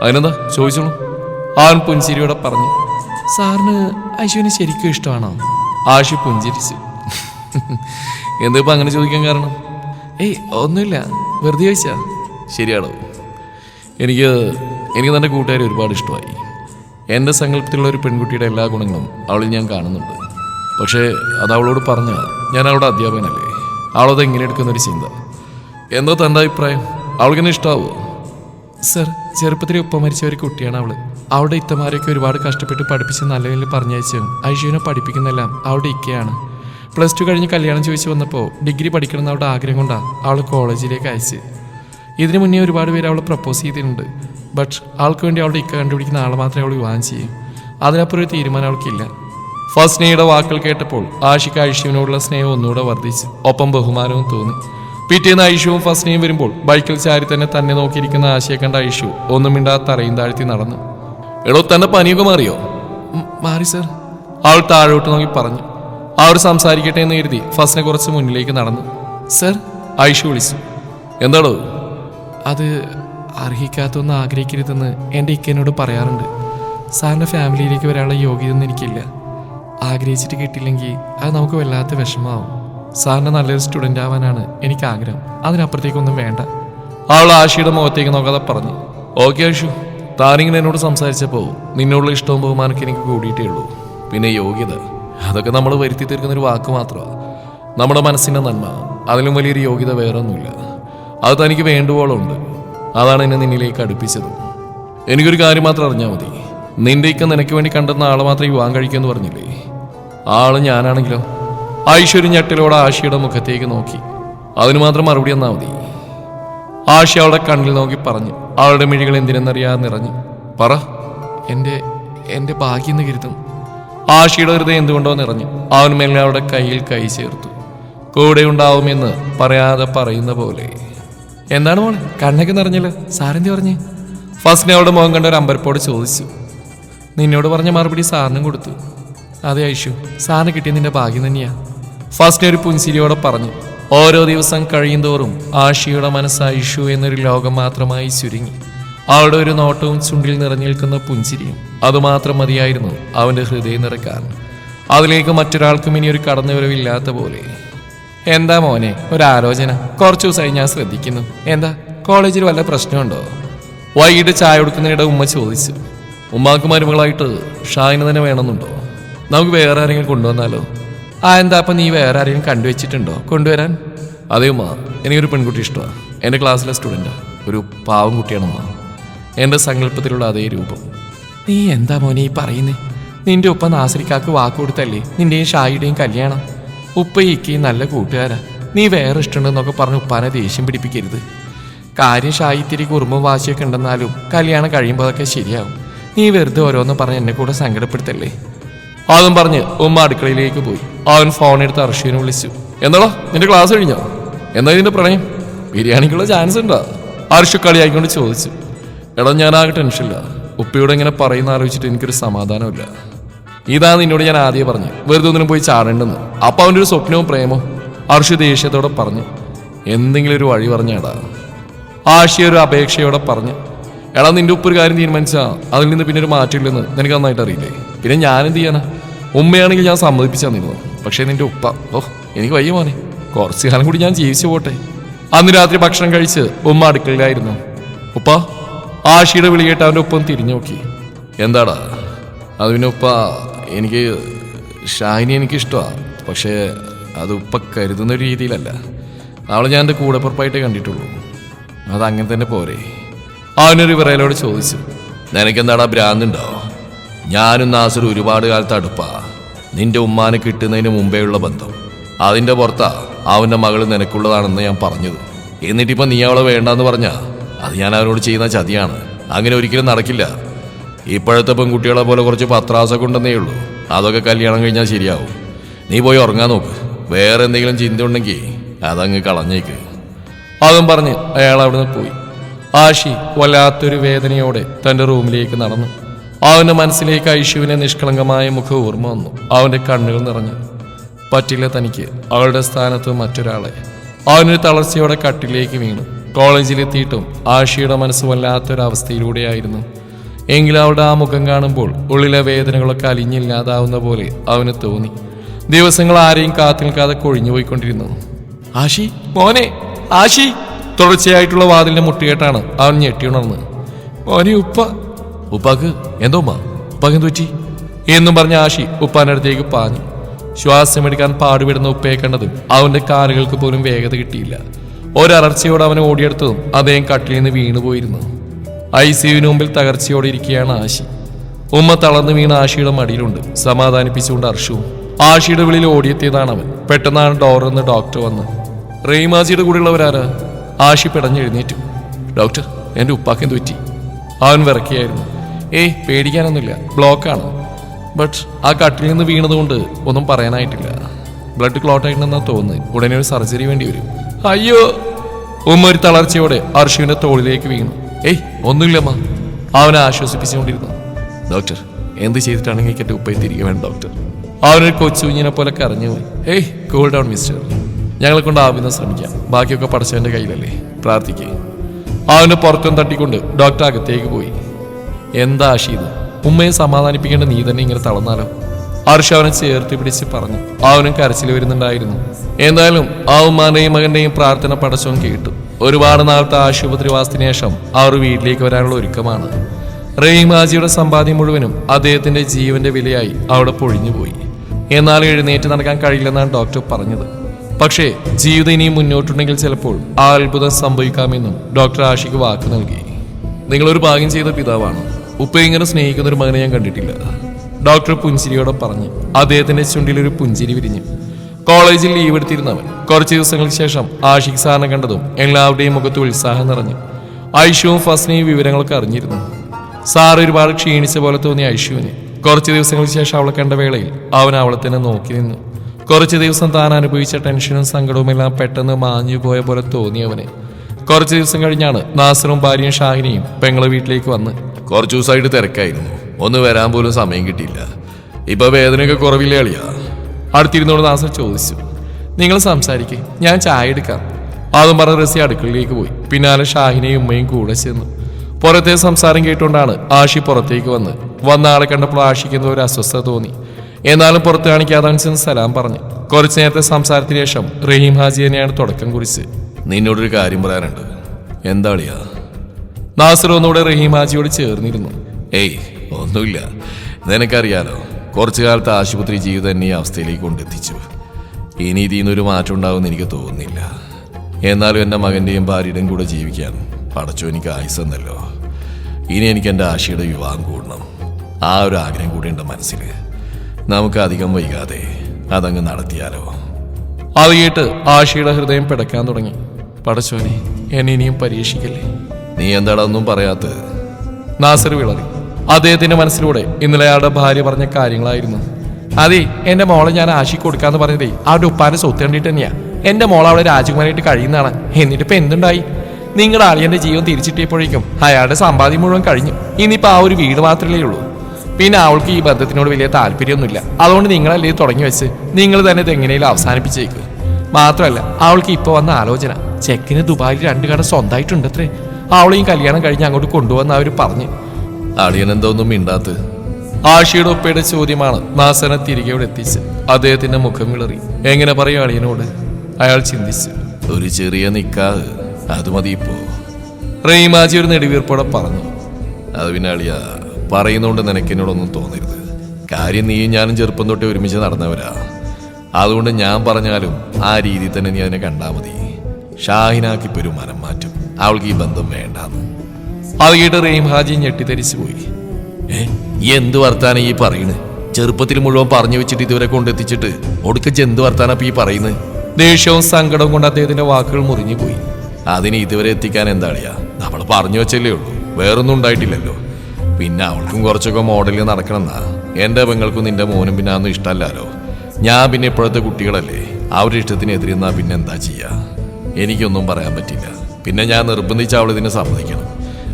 അതിനെന്താ? ചോദിച്ചോളൂ. അവൻ പുഞ്ചിരിയോടെ പറഞ്ഞു സാറിന് ഐശുവിനെ ശരിക്കും ഇഷ്ടമാണോ? ആശു പുഞ്ചിരിച്ചു. എന്താ ഇപ്പൊ അങ്ങനെ ചോദിക്കാൻ കാരണം? ഏയ് ഒന്നുമില്ല. വെറുതെ ചോദിച്ചാ. ശരിയാണോ? എനിക്ക് എനിക്ക് തന്റെ കൂട്ടുകാരെ ഒരുപാട് ഇഷ്ടമായി. എന്റെ സങ്കല്പത്തിലുള്ള ഒരു പെൺകുട്ടിയുടെ എല്ലാ ഗുണങ്ങളും അവളിൽ ഞാൻ കാണുന്നുണ്ട്. പക്ഷേ അത് അവളോട് പറഞ്ഞ ഞാൻ അവളുടെ അധ്യാപകനല്ലേ? അവളത് എങ്ങനെ എടുക്കുന്നൊരു ചിന്ത. എന്തോ തന്റെ അഭിപ്രായം. അവൾക്കെന്നെ ഇഷ്ടാവോ? സർ ചെറുപ്പത്തിലെ ഒപ്പം മരിച്ച ഒരു കുട്ടിയാണ് അവൾ. അവളുടെ ഇത്തമാരെയൊക്കെ ഒരുപാട് കഷ്ടപ്പെട്ട് പഠിപ്പിച്ച് നല്ല നിലയിൽ പറഞ്ഞയച്ചു ഐഷുവിനെ പഠിപ്പിക്കുന്നെല്ലാം അവിടെ ഇക്കയാണ്. പ്ലസ് ടു കഴിഞ്ഞ് കല്യാണം ചോദിച്ചു വന്നപ്പോൾ ഡിഗ്രി പഠിക്കണമെന്ന് അവിടെ ആഗ്രഹം കൊണ്ടാണ് അവൾ കോളേജിലേക്ക് അയച്ച്. ഇതിനു മുന്നേ ഒരുപാട് പേര് അവൾ പ്രപ്പോസ് ചെയ്തിട്ടുണ്ട്. ബട്ട് ആൾക്ക് വേണ്ടി അവളുടെ ഇക്ക കണ്ടുപിടിക്കുന്ന ആളെ മാത്രമേ അവൾ വിവാഹം ചെയ്യും. അതിനപ്പുറം ഒരു തീരുമാനം അവൾക്കില്ല. ഫസ്നയുടെ വാക്കുകൾ കേട്ടപ്പോൾ ആഷിക്ക് ഐഷുവിനോടുള്ള സ്നേഹം ഒന്നുകൂടെ വർദ്ധിച്ചു ഒപ്പം ബഹുമാനവും തോന്നി. പിറ്റേന്ന് ഐഷുവും ഫസ്നയും വരുമ്പോൾ ബൈക്കിൽ ചാരി തന്നെ തന്നെ നോക്കിയിരിക്കുന്ന ആശയെ കണ്ട ഐഷു ഒന്നും മിണ്ടാ തറയും താഴ്ത്തി നടന്നു. എടോ തന്നെ പനിയൊക്കെ മാറിയോ? "ഉം, മാറി സർ. അവൾ താഴോട്ട് നോക്കി പറഞ്ഞു. അവർ സംസാരിക്കട്ടെ എന്ന് കരുതി ഫസ്റ്റിനെ കുറച്ച് മുന്നിലേക്ക് നടന്നു. സർ? ഐഷു വിളിച്ചു. എന്താടോ? അത് അർഹിക്കാത്തൊന്നും ആഗ്രഹിക്കരുതെന്ന് എന്റെ ഇക്കനോട് പറയാറുണ്ട്. സാറിന്റെ ഫാമിലിയിലേക്ക് വരാനുള്ള യോഗ്യതയൊന്നും എനിക്കില്ല. ആഗ്രഹിച്ചിട്ട് കിട്ടില്ലെങ്കിൽ അത് നമുക്ക് വല്ലാത്ത വിഷമാവും സാറിന് നല്ലൊരു സ്റ്റുഡന്റ് ആവാനാണ് എനിക്ക് ആഗ്രഹം അതിനപ്പുറത്തേക്കൊന്നും വേണ്ട. അവൾ ആഷിയുടെ മുഖത്തേക്ക് നോക്കാതെ പറഞ്ഞു. ഓക്കെ ആഷു താനിങ്ങനെ എന്നോട് സംസാരിച്ചപ്പോൾ നിന്നോടുള്ള ഇഷ്ടവും ബഹുമാനമൊക്കെ എനിക്ക് കൂടിയിട്ടേ ഉള്ളൂ. പിന്നെ യോഗ്യത. അതൊക്കെ നമ്മൾ വരുത്തി തീർക്കുന്ന ഒരു വാക്ക് മാത്രമാണ് നമ്മുടെ മനസ്സിന്റെ നന്മ. അതിലും വലിയൊരു യോഗ്യത വേറെ ഒന്നുമില്ല അത് തനിക്ക് വേണ്ടുവോളം ഉണ്ട് അതാണ് എന്നെ നിന്നിലേക്ക് അടുപ്പിച്ചത്. എനിക്കൊരു കാര്യം മാത്രം അറിഞ്ഞാൽ മതി. നിന്റെ ഇക്ക നിനക്ക് വേണ്ടി കണ്ടെന്ന ആളെ മാത്രം വിവാഹം കഴിക്കുമെന്ന് പറഞ്ഞില്ലേ? ആൾ ഞാനാണെങ്കിലോ? ഐശ്വര്യ ഞെട്ടിലോടെ ആശയുടെ മുഖത്തേക്ക് നോക്കി. അതിന് മാത്രം മറുപടി എന്നാൽ മതി. ആഷി അവളുടെ കണ്ണിൽ നോക്കി പറഞ്ഞു. അവളുടെ മിഴികൾ എന്തിനെന്നറിയാതെ നിറഞ്ഞു. പറ എന്റെ എന്റെ ഭാഗ്യം കരുതും ആഷിയുടെ ഹൃദയം എന്തുകൊണ്ടോ നിറഞ്ഞു. അവൻ മേലെ അവളുടെ കയ്യിൽ കൈ ചേർത്തു. കൂടെ ഉണ്ടാവുമെന്ന് പറയാതെ പറയുന്ന പോലെ. എന്താണ് മോൾ കണ്ണൊക്കെ നിറഞ്ഞല്ലോ? സാറെന്തി പറഞ്ഞേ? ഫസ്റ്റിനെ അവളുടെ മുഖം കണ്ട ഒരു അമ്പരപ്പോട് ചോദിച്ചു. നിന്നോട് പറഞ്ഞ മറുപടി സാറിനും കൊടുത്തു. അതെ ഐഷു സാറിന് കിട്ടിയ നിന്റെ ഭാഗ്യം തന്നെയാ. ഫസ്റ്റിനെ ഒരു പുൻസിരിയോടെ പറഞ്ഞു. ഓരോ ദിവസം കഴിയുന്തോറും ആഷിയുടെ മനസ്സ് ഐഷു എന്നൊരു ലോകം മാത്രമായി ചുരുങ്ങി. അവളുടെ ഒരു നോട്ടവും ചുണ്ടിൽ നിറഞ്ഞു നിൽക്കുന്ന പുഞ്ചിരിയും അതുമാത്രം മതിയായിരുന്നു അവന്റെ ഹൃദയം നിറക്കാൻ അതിലേക്ക് മറ്റൊരാൾക്കും ഇനി ഒരു കടന്നുവരവില്ലാത്ത പോലെ. എന്താ മോനെ ഒരാലോചന കുറച്ചു ദിവസമായി ഞാൻ ശ്രദ്ധിക്കുന്നു. എന്താ കോളേജിൽ വല്ല പ്രശ്നമുണ്ടോ? വൈകിട്ട് ചായ കൊടുക്കുന്നതിനിടെ ഉമ്മ ചോദിച്ചു. ഉമ്മാക്ക് മരുമകളായിട്ട് ഷായിന് തന്നെ വേണമെന്നുണ്ടോ? നമുക്ക് വേറെ ആരെങ്കിലും കൊണ്ടുവന്നാലോ? ആ എന്താ അപ്പം നീ വേറെ ആരെയും കണ്ടുവച്ചിട്ടുണ്ടോ? കൊണ്ടുവരാൻ? അതേ ഉമ്മ. എനിക്കൊരു പെൺകുട്ടി ഇഷ്ടമാണ് എന്റെ ക്ലാസ്സിലെ സ്റ്റുഡന്റാ ഒരു പാവം കുട്ടിയാണമ്മ എന്റെ സങ്കല്പത്തിലുള്ള അതേ രൂപം. നീ എന്താ മോനെ ഈ പറയുന്നേ? നിന്റെ ഉപ്പ നാസരിക്കാക്ക് വാക്ക് കൊടുത്തല്ലേ? നിന്റെയും ഷായിയുടെയും കല്യാണം. ഉപ്പ ഇക്കയും നല്ല കൂട്ടുകാരാ. നീ വേറെ ഇഷ്ടമുണ്ടെന്നൊക്കെ പറഞ്ഞ് ഉപ്പാനെ ദേഷ്യം പിടിപ്പിക്കരുത്. കാര്യം ഷായി ഇത്തിരി കുറുമ്പും വാശിയൊക്കെ ഉണ്ടെന്നാലും കല്യാണം കഴിയുമ്പോൾ അതൊക്കെ ശരിയാവും. നീ വെറുതെ ഓരോന്ന് പറഞ്ഞ് എന്നെ കൂടെ സങ്കടപ്പെടുത്തല്ലേ? അതും പറഞ്ഞ് ഉമ്മ അടുക്കളയിലേക്ക് പോയി. അവൻ ഫോൺ എടുത്ത് അർഷീനെ വിളിച്ചു. എന്താടാ നിന്റെ ക്ലാസ് കഴിഞ്ഞോ? എന്നാ ഇതിന്റെ പ്രണയം? ബിരിയാണിക്കുള്ള ചാൻസ് ഉണ്ടോ? അർഷു കളിയായിക്കൊണ്ട് ചോദിച്ചു. എടാ ഞാനാകെ ഇല്ല. ഉപ്പയോട് ഇങ്ങനെ പറയുന്ന ആലോചിച്ചിട്ട് എനിക്കൊരു സമാധാനമില്ല ഇതാ നിന്നോട് ഞാൻ ആദ്യം പറഞ്ഞു. വെറുതെ ഒന്നിനും പോയി ചാടേണ്ടെന്ന്. അപ്പൊ അവന്റെ ഒരു സ്വപ്നവും പ്രേമോ അർഷു ദേഷ്യത്തോടെ പറഞ്ഞു. എന്തെങ്കിലും ഒരു വഴി പറഞ്ഞാടാ. ആശയ ഒരു അപേക്ഷയോടെ പറഞ്ഞു. എടാ നിന്റെ ഉപ്പ് ഒരു കാര്യം തീരുമാനിച്ചാ അതിൽ നിന്ന് പിന്നെ ഒരു മാറ്റമില്ലെന്ന് നിനക്ക് നന്നായിട്ട് അറിയില്ലേ? പിന്നെ ഞാനെന്ത് ചെയ്യാനാ ഉമ്മയാണെങ്കിൽ ഞാൻ സമ്മതിപ്പിച്ചാൽ നിന്നത് പക്ഷേ നിന്റെ ഉപ്പ ഓ എനിക്ക് വയ്യ മോനെ. കുറച്ച് കാലം കൂടി ഞാൻ ജീവിച്ചു പോട്ടെ. അന്ന് രാത്രി ഭക്ഷണം കഴിച്ച് ഉമ്മ അടുക്കളയിലായിരുന്നു. ഉപ്പ ആഷിയുടെ വിളി കേട്ട് അവന്റെ ഒപ്പം തിരിഞ്ഞു നോക്കി. എന്താടാ? അത് പിന്നെ ഉപ്പ എനിക്ക് ഷാഹിനി എനിക്കിഷ്ടമാണ് പക്ഷേ അത് ഉപ്പ കരുതുന്ന ഒരു രീതിയിലല്ല. അവളെ ഞാൻ എന്റെ കൂടെപ്പുറപ്പായിട്ടേ കണ്ടിട്ടുള്ളൂ. അതങ്ങനെ തന്നെ പോരെ. അവനൊരു വിറയലോട് ചോദിച്ചു. നിനക്കെന്താടാ ഭ്രാന്തുണ്ടോ? ഞാനും നാസർ ഒരുപാട് കാലത്ത് അടുപ്പാ നിന്റെ ഉമ്മാനെ കിട്ടുന്നതിന് മുമ്പേയുള്ള ബന്ധം. അതിന്റെ പുറത്താ അവന്റെ മകൾ നിനക്കുള്ളതാണെന്ന് ഞാൻ പറഞ്ഞത്. എന്നിട്ടിപ്പോ നീ അവളെ വേണ്ടെന്ന് പറഞ്ഞാ? അത് ഞാൻ അവനോട് ചെയ്യുന്ന ചതിയാണ്. അങ്ങനെ ഒരിക്കലും നടക്കില്ല. ഇപ്പോഴത്തെ പെൺകുട്ടികളെ പോലെ കുറച്ച് പത്രാസൊക്കെ ഉണ്ടെന്നേ ഉള്ളൂ. അതൊക്കെ കല്യാണം കഴിഞ്ഞാൽ ശരിയാവും. നീ പോയി ഉറങ്ങാൻ നോക്ക്. വേറെ എന്തെങ്കിലും ചിന്ത ഉണ്ടെങ്കിൽ അതങ്ങ് കളഞ്ഞേക്ക്. അതും പറഞ്ഞ് അയാൾ അവിടുന്ന് പോയി. ആഷി വല്ലാത്തൊരു വേദനയോടെ തന്റെ റൂമിലേക്ക് നടന്നു. അവന്റെ മനസ്സിലേക്ക് ഐഷുവിനെ നിഷ്കളങ്കമായ മുഖം ഓർമ്മ വന്നു. അവന്റെ കണ്ണുകൾ നിറഞ്ഞു. പറ്റില്ല തനിക്ക്. അവളുടെ സ്ഥാനത്ത് മറ്റൊരാളെ. അവനൊരു തളർച്ചയോടെ കട്ടിലേക്ക് വീണു. കോളേജിലെത്തിയിട്ടും ആഷിയുടെ മനസ്സ് വല്ലാത്തൊരവസ്ഥയിലൂടെയായിരുന്നു. എങ്കിലും അവളുടെ ആ മുഖം കാണുമ്പോൾ ഉള്ളിലെ വേദനകളൊക്കെ അലിഞ്ഞില്ലാതാവുന്ന പോലെ അവന് തോന്നി. ദിവസങ്ങൾ ആരെയും കാത്തു നിൽക്കാതെ കൊഴിഞ്ഞുപോയിക്കൊണ്ടിരുന്നു. ആഷി മോനെ ആഷി തുടർച്ചയായിട്ടുള്ള വാതിലിന്റെ മുട്ടുകേട്ടാണ് അവൻ ഞെട്ടിയുണർന്ന് മോനെ ഉപ്പ. ഉപ്പാക്ക് എന്തോ ഉമ്മ? ഉപ്പാക്ക് എന്ത് പറ്റി? എന്നും പറഞ്ഞ ആഷി ഉപ്പാനടുത്തേക്ക് പാഞ്ഞു. ശ്വാസമെടുക്കാൻ പാടുപെടുന്ന ഉപ്പയെ കണ്ടതും അവന്റെ കാലുകൾക്ക് പോലും വേഗത കിട്ടിയില്ല. ഒരർച്ചയോടെ അവനെ ഓടിയെടുത്തതും അദ്ദേഹം കട്ടിൽ നിന്ന് വീണുപോയിരുന്നു ഐ സിയുവിന് മുമ്പിൽ തകർച്ചയോടെ ഇരിക്കുകയാണ് ആശി. ഉമ്മ തളർന്നു വീണ ആഷിയുടെ മടിയിലുണ്ട്. സമാധാനിപ്പിച്ചുകൊണ്ട് അർഷവും ആഷിയുടെ വിളിയിൽ ഓടിയെത്തിയതാണ് അവൻ. പെട്ടെന്നാണ് ഡോറിൽ നിന്ന് ഡോക്ടർ വന്ന് റെയ്മാജിയുടെ കൂടെയുള്ളവരാരാ? ആഷി പിടഞ്ഞെഴുന്നേറ്റു. ഡോക്ടർ എന്റെ ഉപ്പാക്കെന്ത് പറ്റി? അവൻ വിറക്കിയായിരുന്നു ഏയ് പേടിക്കാനൊന്നുമില്ല. ബ്ലോക്കാണ് ബട്ട് ആ കട്ടിൽ നിന്ന് വീണതുകൊണ്ട് ഒന്നും പറയാനായിട്ടില്ല. ബ്ലഡ് ക്ലോട്ട് ആയിട്ടുണ്ടെന്നാ തോന്നുന്നത് ഉടനെ ഒരു സർജറി വേണ്ടി വരും. അയ്യോ! ഉമ്മ ഒരു തളർച്ചയോടെ അർഷുവിന്റെ തോളിലേക്ക് വീണു. ഏയ് ഒന്നുമില്ലമ്മ അവനെ ആശ്വസിപ്പിച്ചുകൊണ്ടിരുന്നു. ഡോക്ടർ എന്ത് ചെയ്തിട്ടാണെങ്കിൽ എനിക്ക് ഉപ്പയെ തിരികെ വേണം ഡോക്ടർ അവനൊരു കൊച്ചു കുഞ്ഞിനെ പോലെ കരഞ്ഞു പോയി. ഏയ് കൂൾ ഡൗൺ മിസ്റ്റർ ഞങ്ങളെ കൊണ്ട് ആവുന്ന ശ്രമിക്കാം. ബാക്കിയൊക്കെ പഠിച്ചവന്റെ കയ്യിലല്ലേ. പ്രാർത്ഥിക്കേ. അവന് പുറത്തും തട്ടിക്കൊണ്ട് ഡോക്ടർ അകത്തേക്ക് പോയി. എന്താ ആശീത് ഉമ്മയെ സമാധാനിപ്പിക്കേണ്ട നീ തന്നെ ഇങ്ങനെ തളർന്നാലോ? ഹർഷ അവനെ ചേർത്ത് പിടിച്ച് പറഞ്ഞു. അവനും കരച്ചിൽ വരുന്നുണ്ടായിരുന്നു. എന്തായാലും ആ ഉമ്മാന്റെയും മകന്റെയും പ്രാർത്ഥന പടച്ചവും കേട്ടു. ഒരുപാട് നാളത്തെ ആശുപത്രിവാസത്തിന് ശേഷം അവർ വീട്ടിലേക്ക് വരാനുള്ള ഒരുക്കമാണ്. റഹീമാജിയുടെ സമ്പാദ്യം മുഴുവനും അദ്ദേഹത്തിന്റെ ജീവന്റെ വിലയായി അവിടെ പൊഴിഞ്ഞുപോയി എന്നാൽ എഴുന്നേറ്റ് നടക്കാൻ കഴിയില്ലെന്നാണ് ഡോക്ടർ പറഞ്ഞത്. പക്ഷേ ജീവിതം ഇനിയും മുന്നോട്ടുണ്ടെങ്കിൽ ചിലപ്പോൾ ആ അത്ഭുതം സംഭവിക്കാമെന്നും ഡോക്ടർ ആഷിക്ക് വാക്ക് നൽകി. നിങ്ങളൊരു ഭാഗ്യം ചെയ്ത പിതാവാണ്. ഉപ്പ ഇങ്ങനെ സ്നേഹിക്കുന്ന ഒരു മകനെ ഞാൻ കണ്ടിട്ടില്ല. ഡോക്ടർ പുഞ്ചിരിയോടെ പറഞ്ഞു അദ്ദേഹത്തിന്റെ ചുണ്ടിൽ ഒരു പുഞ്ചിരി വിരിഞ്ഞു. കോളേജിൽ ലീവ് എടുത്തിരുന്നവൻ. കുറച്ച് ദിവസങ്ങൾക്ക് ശേഷം ആഷിഖ് സാറിനെ കണ്ടതും എല്ലാവരുടെയും മുഖത്ത് ഉത്സാഹം നിറഞ്ഞു. ഐഷുവും ഫസ്നയും വിവരങ്ങളൊക്കെ അറിഞ്ഞിരുന്നു. സാർ ഒരുപാട് ക്ഷീണിച്ച പോലെ തോന്നിയ ഐഷുവിന്. കുറച്ച് ദിവസങ്ങൾക്ക് ശേഷം അവളെ കണ്ട വേളയിൽ അവൻ അവളെ തന്നെ നോക്കി നിന്നു. കുറച്ച് ദിവസം താൻ അനുഭവിച്ച ടെൻഷനും സങ്കടവും എല്ലാം പെട്ടെന്ന് മാഞ്ഞു പോയ പോലെ തോന്നിയവന്. കുറച്ച് ദിവസം കഴിഞ്ഞാണ് നാസറും ഭാര്യയും ഷാഹിനിയും പെങ്ങളെ വീട്ടിലേക്ക് വന്ന്. കുറച്ചു ദിവസമായിട്ട് തിരക്കായിരുന്നു. ഒന്ന് വരാൻ പോലും സമയം കിട്ടിയില്ല. ഇപ്പൊ വേദനയൊക്കെ കുറവില്ലേ അളിയാ? അടുത്തിരുന്നോട് നാസർ ചോദിച്ചു. നിങ്ങൾ സംസാരിക്കേ ഞാൻ ചായ എടുക്കാം. അതും പറഞ്ഞ റസി അടുക്കളയിലേക്ക് പോയി. പിന്നാലെ ഷാഹിനെയും ഉമ്മയും കൂടെ ചെന്നു. പുറത്തെ സംസാരം കേട്ടുകൊണ്ടാണ് ആഷി പുറത്തേക്ക് വന്ന്. വന്ന ആളെ കണ്ടപ്പോൾ ആഷിക്ക് എന്തോ ഒരു അസ്വസ്ഥത തോന്നി. എന്നാലും പുറത്ത് കാണിക്കാതെ ചെന്ന് സലാം പറഞ്ഞു. കുറച്ചു നേരത്തെ സംസാരത്തിന് ശേഷം റഹീം ഹാജി തന്നെയാണ് തുടക്കം കുറിച്ച്. നിന്നോടൊരു കാര്യം പറയാനുണ്ട്. എന്താളിയാ നാസർ ഒന്നുകൂടെ റഹീം ചേർന്നിരുന്നു. ഏയ് ഒന്നുമില്ല. നിനക്കറിയാലോ കുറച്ചു കാലത്ത് ആശുപത്രി ജീവിതം എന്നെ ഈ അവസ്ഥയിലേക്ക് കൊണ്ടെത്തിച്ചു. ഇനി ഇതിൽ നിന്നൊരു മാറ്റം ഉണ്ടാവുമെന്ന് എനിക്ക് തോന്നുന്നില്ല. എന്നാലും എന്റെ മകന്റെയും ഭാര്യയുടെയും കൂടെ ജീവിക്കാൻ പടച്ചോ എനിക്ക് ആയുസെന്നല്ലോ. ഇനി എനിക്ക് എന്റെ ആശയുടെ വിവാഹം കൂടണം. ആ ഒരു ആഗ്രഹം കൂടി എന്റെ മനസ്സിൽ. നമുക്ക് അധികം വൈകാതെ അതങ്ങ് നടത്തിയാലോ? അത് കേട്ട് ആശയുടെ ഹൃദയം പിടക്കാൻ തുടങ്ങി. പടച്ചോനെ എന്നെ ഇനിയും പരീക്ഷിക്കല്ലേ? നീ എന്താടാ ഒന്നും പറയാത്തത്? നാസർ വിളറി. അദ്ദേഹത്തിന്റെ മനസ്സിലൂടെ ഇന്നലെ അയാളുടെ ഭാര്യ പറഞ്ഞ കാര്യങ്ങളായിരുന്നു. അതെ എന്റെ മോളെ ഞാൻ ആശി കൊടുക്കാന്ന് പറഞ്ഞതേ അവരുടെ ഉപ്പാന്റെ സ്വത്ത് കണ്ടിട്ട് തന്നെയാ. എന്റെ മോൾ അവിടെ രാജകുമാരിയായിട്ട് കഴിയുന്നതാണ്. എന്നിട്ട് ഇപ്പൊ എന്തുണ്ടായി? നിങ്ങളുടെ അളിയന്റെ ജീവൻ തിരിച്ചിട്ടിയപ്പോഴേക്കും അയാളുടെ സമ്പാദ്യം മുഴുവൻ കഴിഞ്ഞു. ഇനിയിപ്പോ ആ ഒരു വീട് മാത്രമേ ഉള്ളൂ. പിന്നെ അവൾക്ക് ഈ ബന്ധത്തിനോട് വലിയ താല്പര്യമൊന്നുമില്ല. അതുകൊണ്ട് നിങ്ങളല്ലേ തുടങ്ങി വെച്ച്? നിങ്ങൾ തന്നെ ഇത് എങ്ങനെയും അവസാനിപ്പിച്ചേക്ക്. മാത്രമല്ല അവൾക്ക് ഇപ്പോൾ വന്ന ആലോചന. ചെക്കിന് ദുബായിൽ രണ്ട് കട സ്വന്തമായിട്ടുണ്ടത്രേ. അവളെയും കല്യാണം കഴിഞ്ഞ് അങ്ങോട്ട് കൊണ്ടുവന്ന് അവർ പറഞ്ഞു. അളിയൻ എന്തോന്നും മിണ്ടാത്ത് ആഷിയുടെ ഉപ്പയുടെ ചോദ്യമാണ് നാസനെ തിരികെ ഇവിടെ എത്തിച്ച്. അദ്ദേഹത്തിന്റെ മുഖം വിളറി. എങ്ങനെ പറയും അളിയനോട്? അയാൾ ചിന്തിച്ചു. ഒരു ചെറിയ നിക്കാഹ്. അത് മതി ഇപ്പോ. റീമാജി ഒരു നെടുവീർപ്പോടെ പറഞ്ഞു. അത് പിന്നെ അളിയ പറയുന്നോണ്ട് നിനക്കിനോടൊന്നും തോന്നരുത്. കാര്യം നീയും ഞാനും ചെറുപ്പം തൊട്ടേ ഒരുമിച്ച് നടന്നവരാ. അതുകൊണ്ട് ഞാൻ പറഞ്ഞാലും ആ രീതിയിൽ തന്നെ നീ അതിനെ കണ്ടാൽ മതി. ഷാഹിനാക്കിപ്പൊരു മനം മാറ്റും. അവൾക്ക് ഈ ബന്ധം വേണ്ടെന്ന്. അത് കേട്ട് റഹീം ഹാജി ഞെട്ടിത്തരിച്ചു പോയി. ഏ ഈ എന്ത് വർത്താനം ഈ പറയണ്? ചെറുപ്പത്തിൽ മുഴുവൻ പറഞ്ഞു വെച്ചിട്ട് ഇതുവരെ കൊണ്ടെത്തിച്ചിട്ട് ഒടുക്കച്ച് എന്ത് വർത്താനം ഈ പറയുന്നത് ദേഷ്യവും സങ്കടവും കൊണ്ട് അദ്ദേഹത്തിന്റെ വാക്കുകൾ മുറിഞ്ഞു പോയി. അതിന് ഇതുവരെ എത്തിക്കാൻ എന്താളിയാ? നമ്മൾ പറഞ്ഞു വെച്ചല്ലേ ഉള്ളൂ. വേറൊന്നും ഉണ്ടായിട്ടില്ലല്ലോ. പിന്നെ അവൾക്കും കുറച്ചൊക്കെ മോഡലിൽ നടക്കണമെന്നാ. എന്റെ പെങ്ങൾക്കും നിന്റെ മോനും പിന്നെ അതൊന്നും ഇഷ്ടമല്ലല്ലോ ഞാൻ പിന്നെ ഇപ്പോഴത്തെ കുട്ടികളല്ലേ. അവരുടെ ഇഷ്ടത്തിനെതിരെ എതിരുന്നാ പിന്നെ എന്താ എനിക്കൊന്നും പറയാൻ പറ്റില്ല. പിന്നെ ഞാൻ നിർബന്ധിച്ച് അവൾ ഇതിനെ സമ്മതിക്കണം.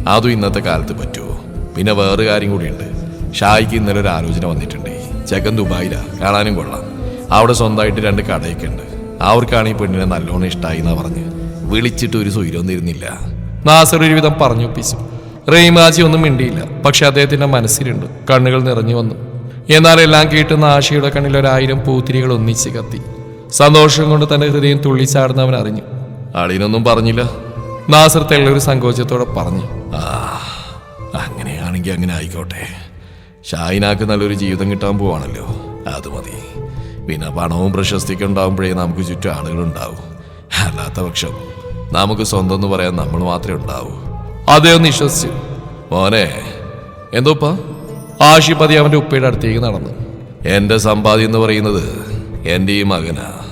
അതും ഇന്നത്തെ കാലത്ത് പറ്റുമോ പിന്നെ വേറെ കാര്യം കൂടിയുണ്ട്. ഷായിക്ക് ഇന്നലെ ഒരു ആലോചന വന്നിട്ടുണ്ട്. ചെക്കൻ ദുബായിലാ. കാണാനും കൊള്ളാം. അവിടെ സ്വന്തമായിട്ട് രണ്ട് കടയൊക്കെ ഉണ്ട്. അവർക്കാണ് ഈ പെണ്ണിനെ നല്ലോണം ഇഷ്ടമായി എന്നാ പറഞ്ഞ് വിളിച്ചിട്ട് ഒരു സ്വൈരമൊന്നും തരുന്നില്ല നാസർ ഒരുവിധം പറഞ്ഞൊപ്പിച്ചു റെയ്മാജി ഒന്നും മിണ്ടിയില്ല. പക്ഷെ അദ്ദേഹത്തിന്റെ മനസ്സിലുണ്ട്. കണ്ണുകൾ നിറഞ്ഞു വന്നു. എന്നാൽ എല്ലാം കേട്ടുന്ന ആശയുടെ കണ്ണിൽ ഒരായിരം പൂത്തിരികൾ ഒന്നിച്ച് കത്തി. സന്തോഷം കൊണ്ട് തന്റെ ഹൃദയം തുള്ളിച്ചാടുന്നവൻ അറിഞ്ഞു. അളിനൊന്നും പറഞ്ഞില്ല. നാസർ തെള്ളൊരു സങ്കോചത്തോടെ പറഞ്ഞു. ആ അങ്ങനെയാണെങ്കിൽ അങ്ങനെ ആയിക്കോട്ടെ. ഷായിനാക്ക് നല്ലൊരു ജീവിതം കിട്ടാൻ പോവാണല്ലോ. അത് മതി. പിന്നെ പണവും പ്രശസ്തിക്കും ഉണ്ടാകുമ്പോഴേ നമുക്ക് ചുറ്റും ആളുകളുണ്ടാവും. അല്ലാത്ത പക്ഷം നമുക്ക് സ്വന്തം എന്ന് പറയാൻ നമ്മൾ മാത്രമേ ഉണ്ടാവൂ. അദ്ദേഹം നിശ്വസിച്ചു മോനെ എന്തോപ്പാ ആഷിപതി അവന്റെ ഉപ്പയുടെ അടുത്തേക്ക് നടന്നു. എന്റെ സമ്പാദ്യം എന്ന് പറയുന്നത് എന്റെ ഈ മകനാ.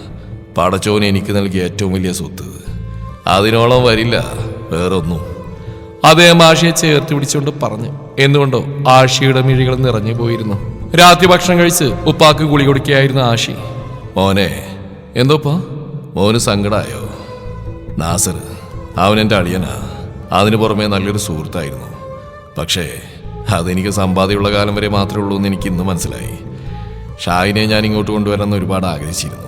പടച്ചോൻ എനിക്ക് നൽകിയ ഏറ്റവും വലിയ സ്വത്ത്. അതിനോളം വരില്ല വേറൊന്നും. അദ്ദേഹം ആഷിയെ ചേർത്ത് പിടിച്ചുകൊണ്ട് പറഞ്ഞു എന്തുകൊണ്ടോ ആഷിയുടെ മിഴികൾ നിറഞ്ഞു പോയിരുന്നു. രാത്രി ഭക്ഷണം കഴിച്ച് ഉപ്പാക്ക് ഗുളി കൊടുക്കുകയായിരുന്നു ആഷി മോനെ എന്തോപ്പാ? മോന് സങ്കടായോ? നാസർ അവൻ എന്റെ അളിയനാ. അതിനു പുറമെ നല്ലൊരു സുഹൃത്തായിരുന്നു. പക്ഷേ അതെനിക്ക് സമ്പാദ്യമുള്ള കാലം വരെ മാത്രമേ ഉള്ളൂ എന്ന് എനിക്ക് ഇന്ന് മനസ്സിലായി. ഷായിനെ ഞാൻ ഇങ്ങോട്ട് കൊണ്ടുവരാമെന്ന് ഒരുപാട് ആഗ്രഹിച്ചിരുന്നു.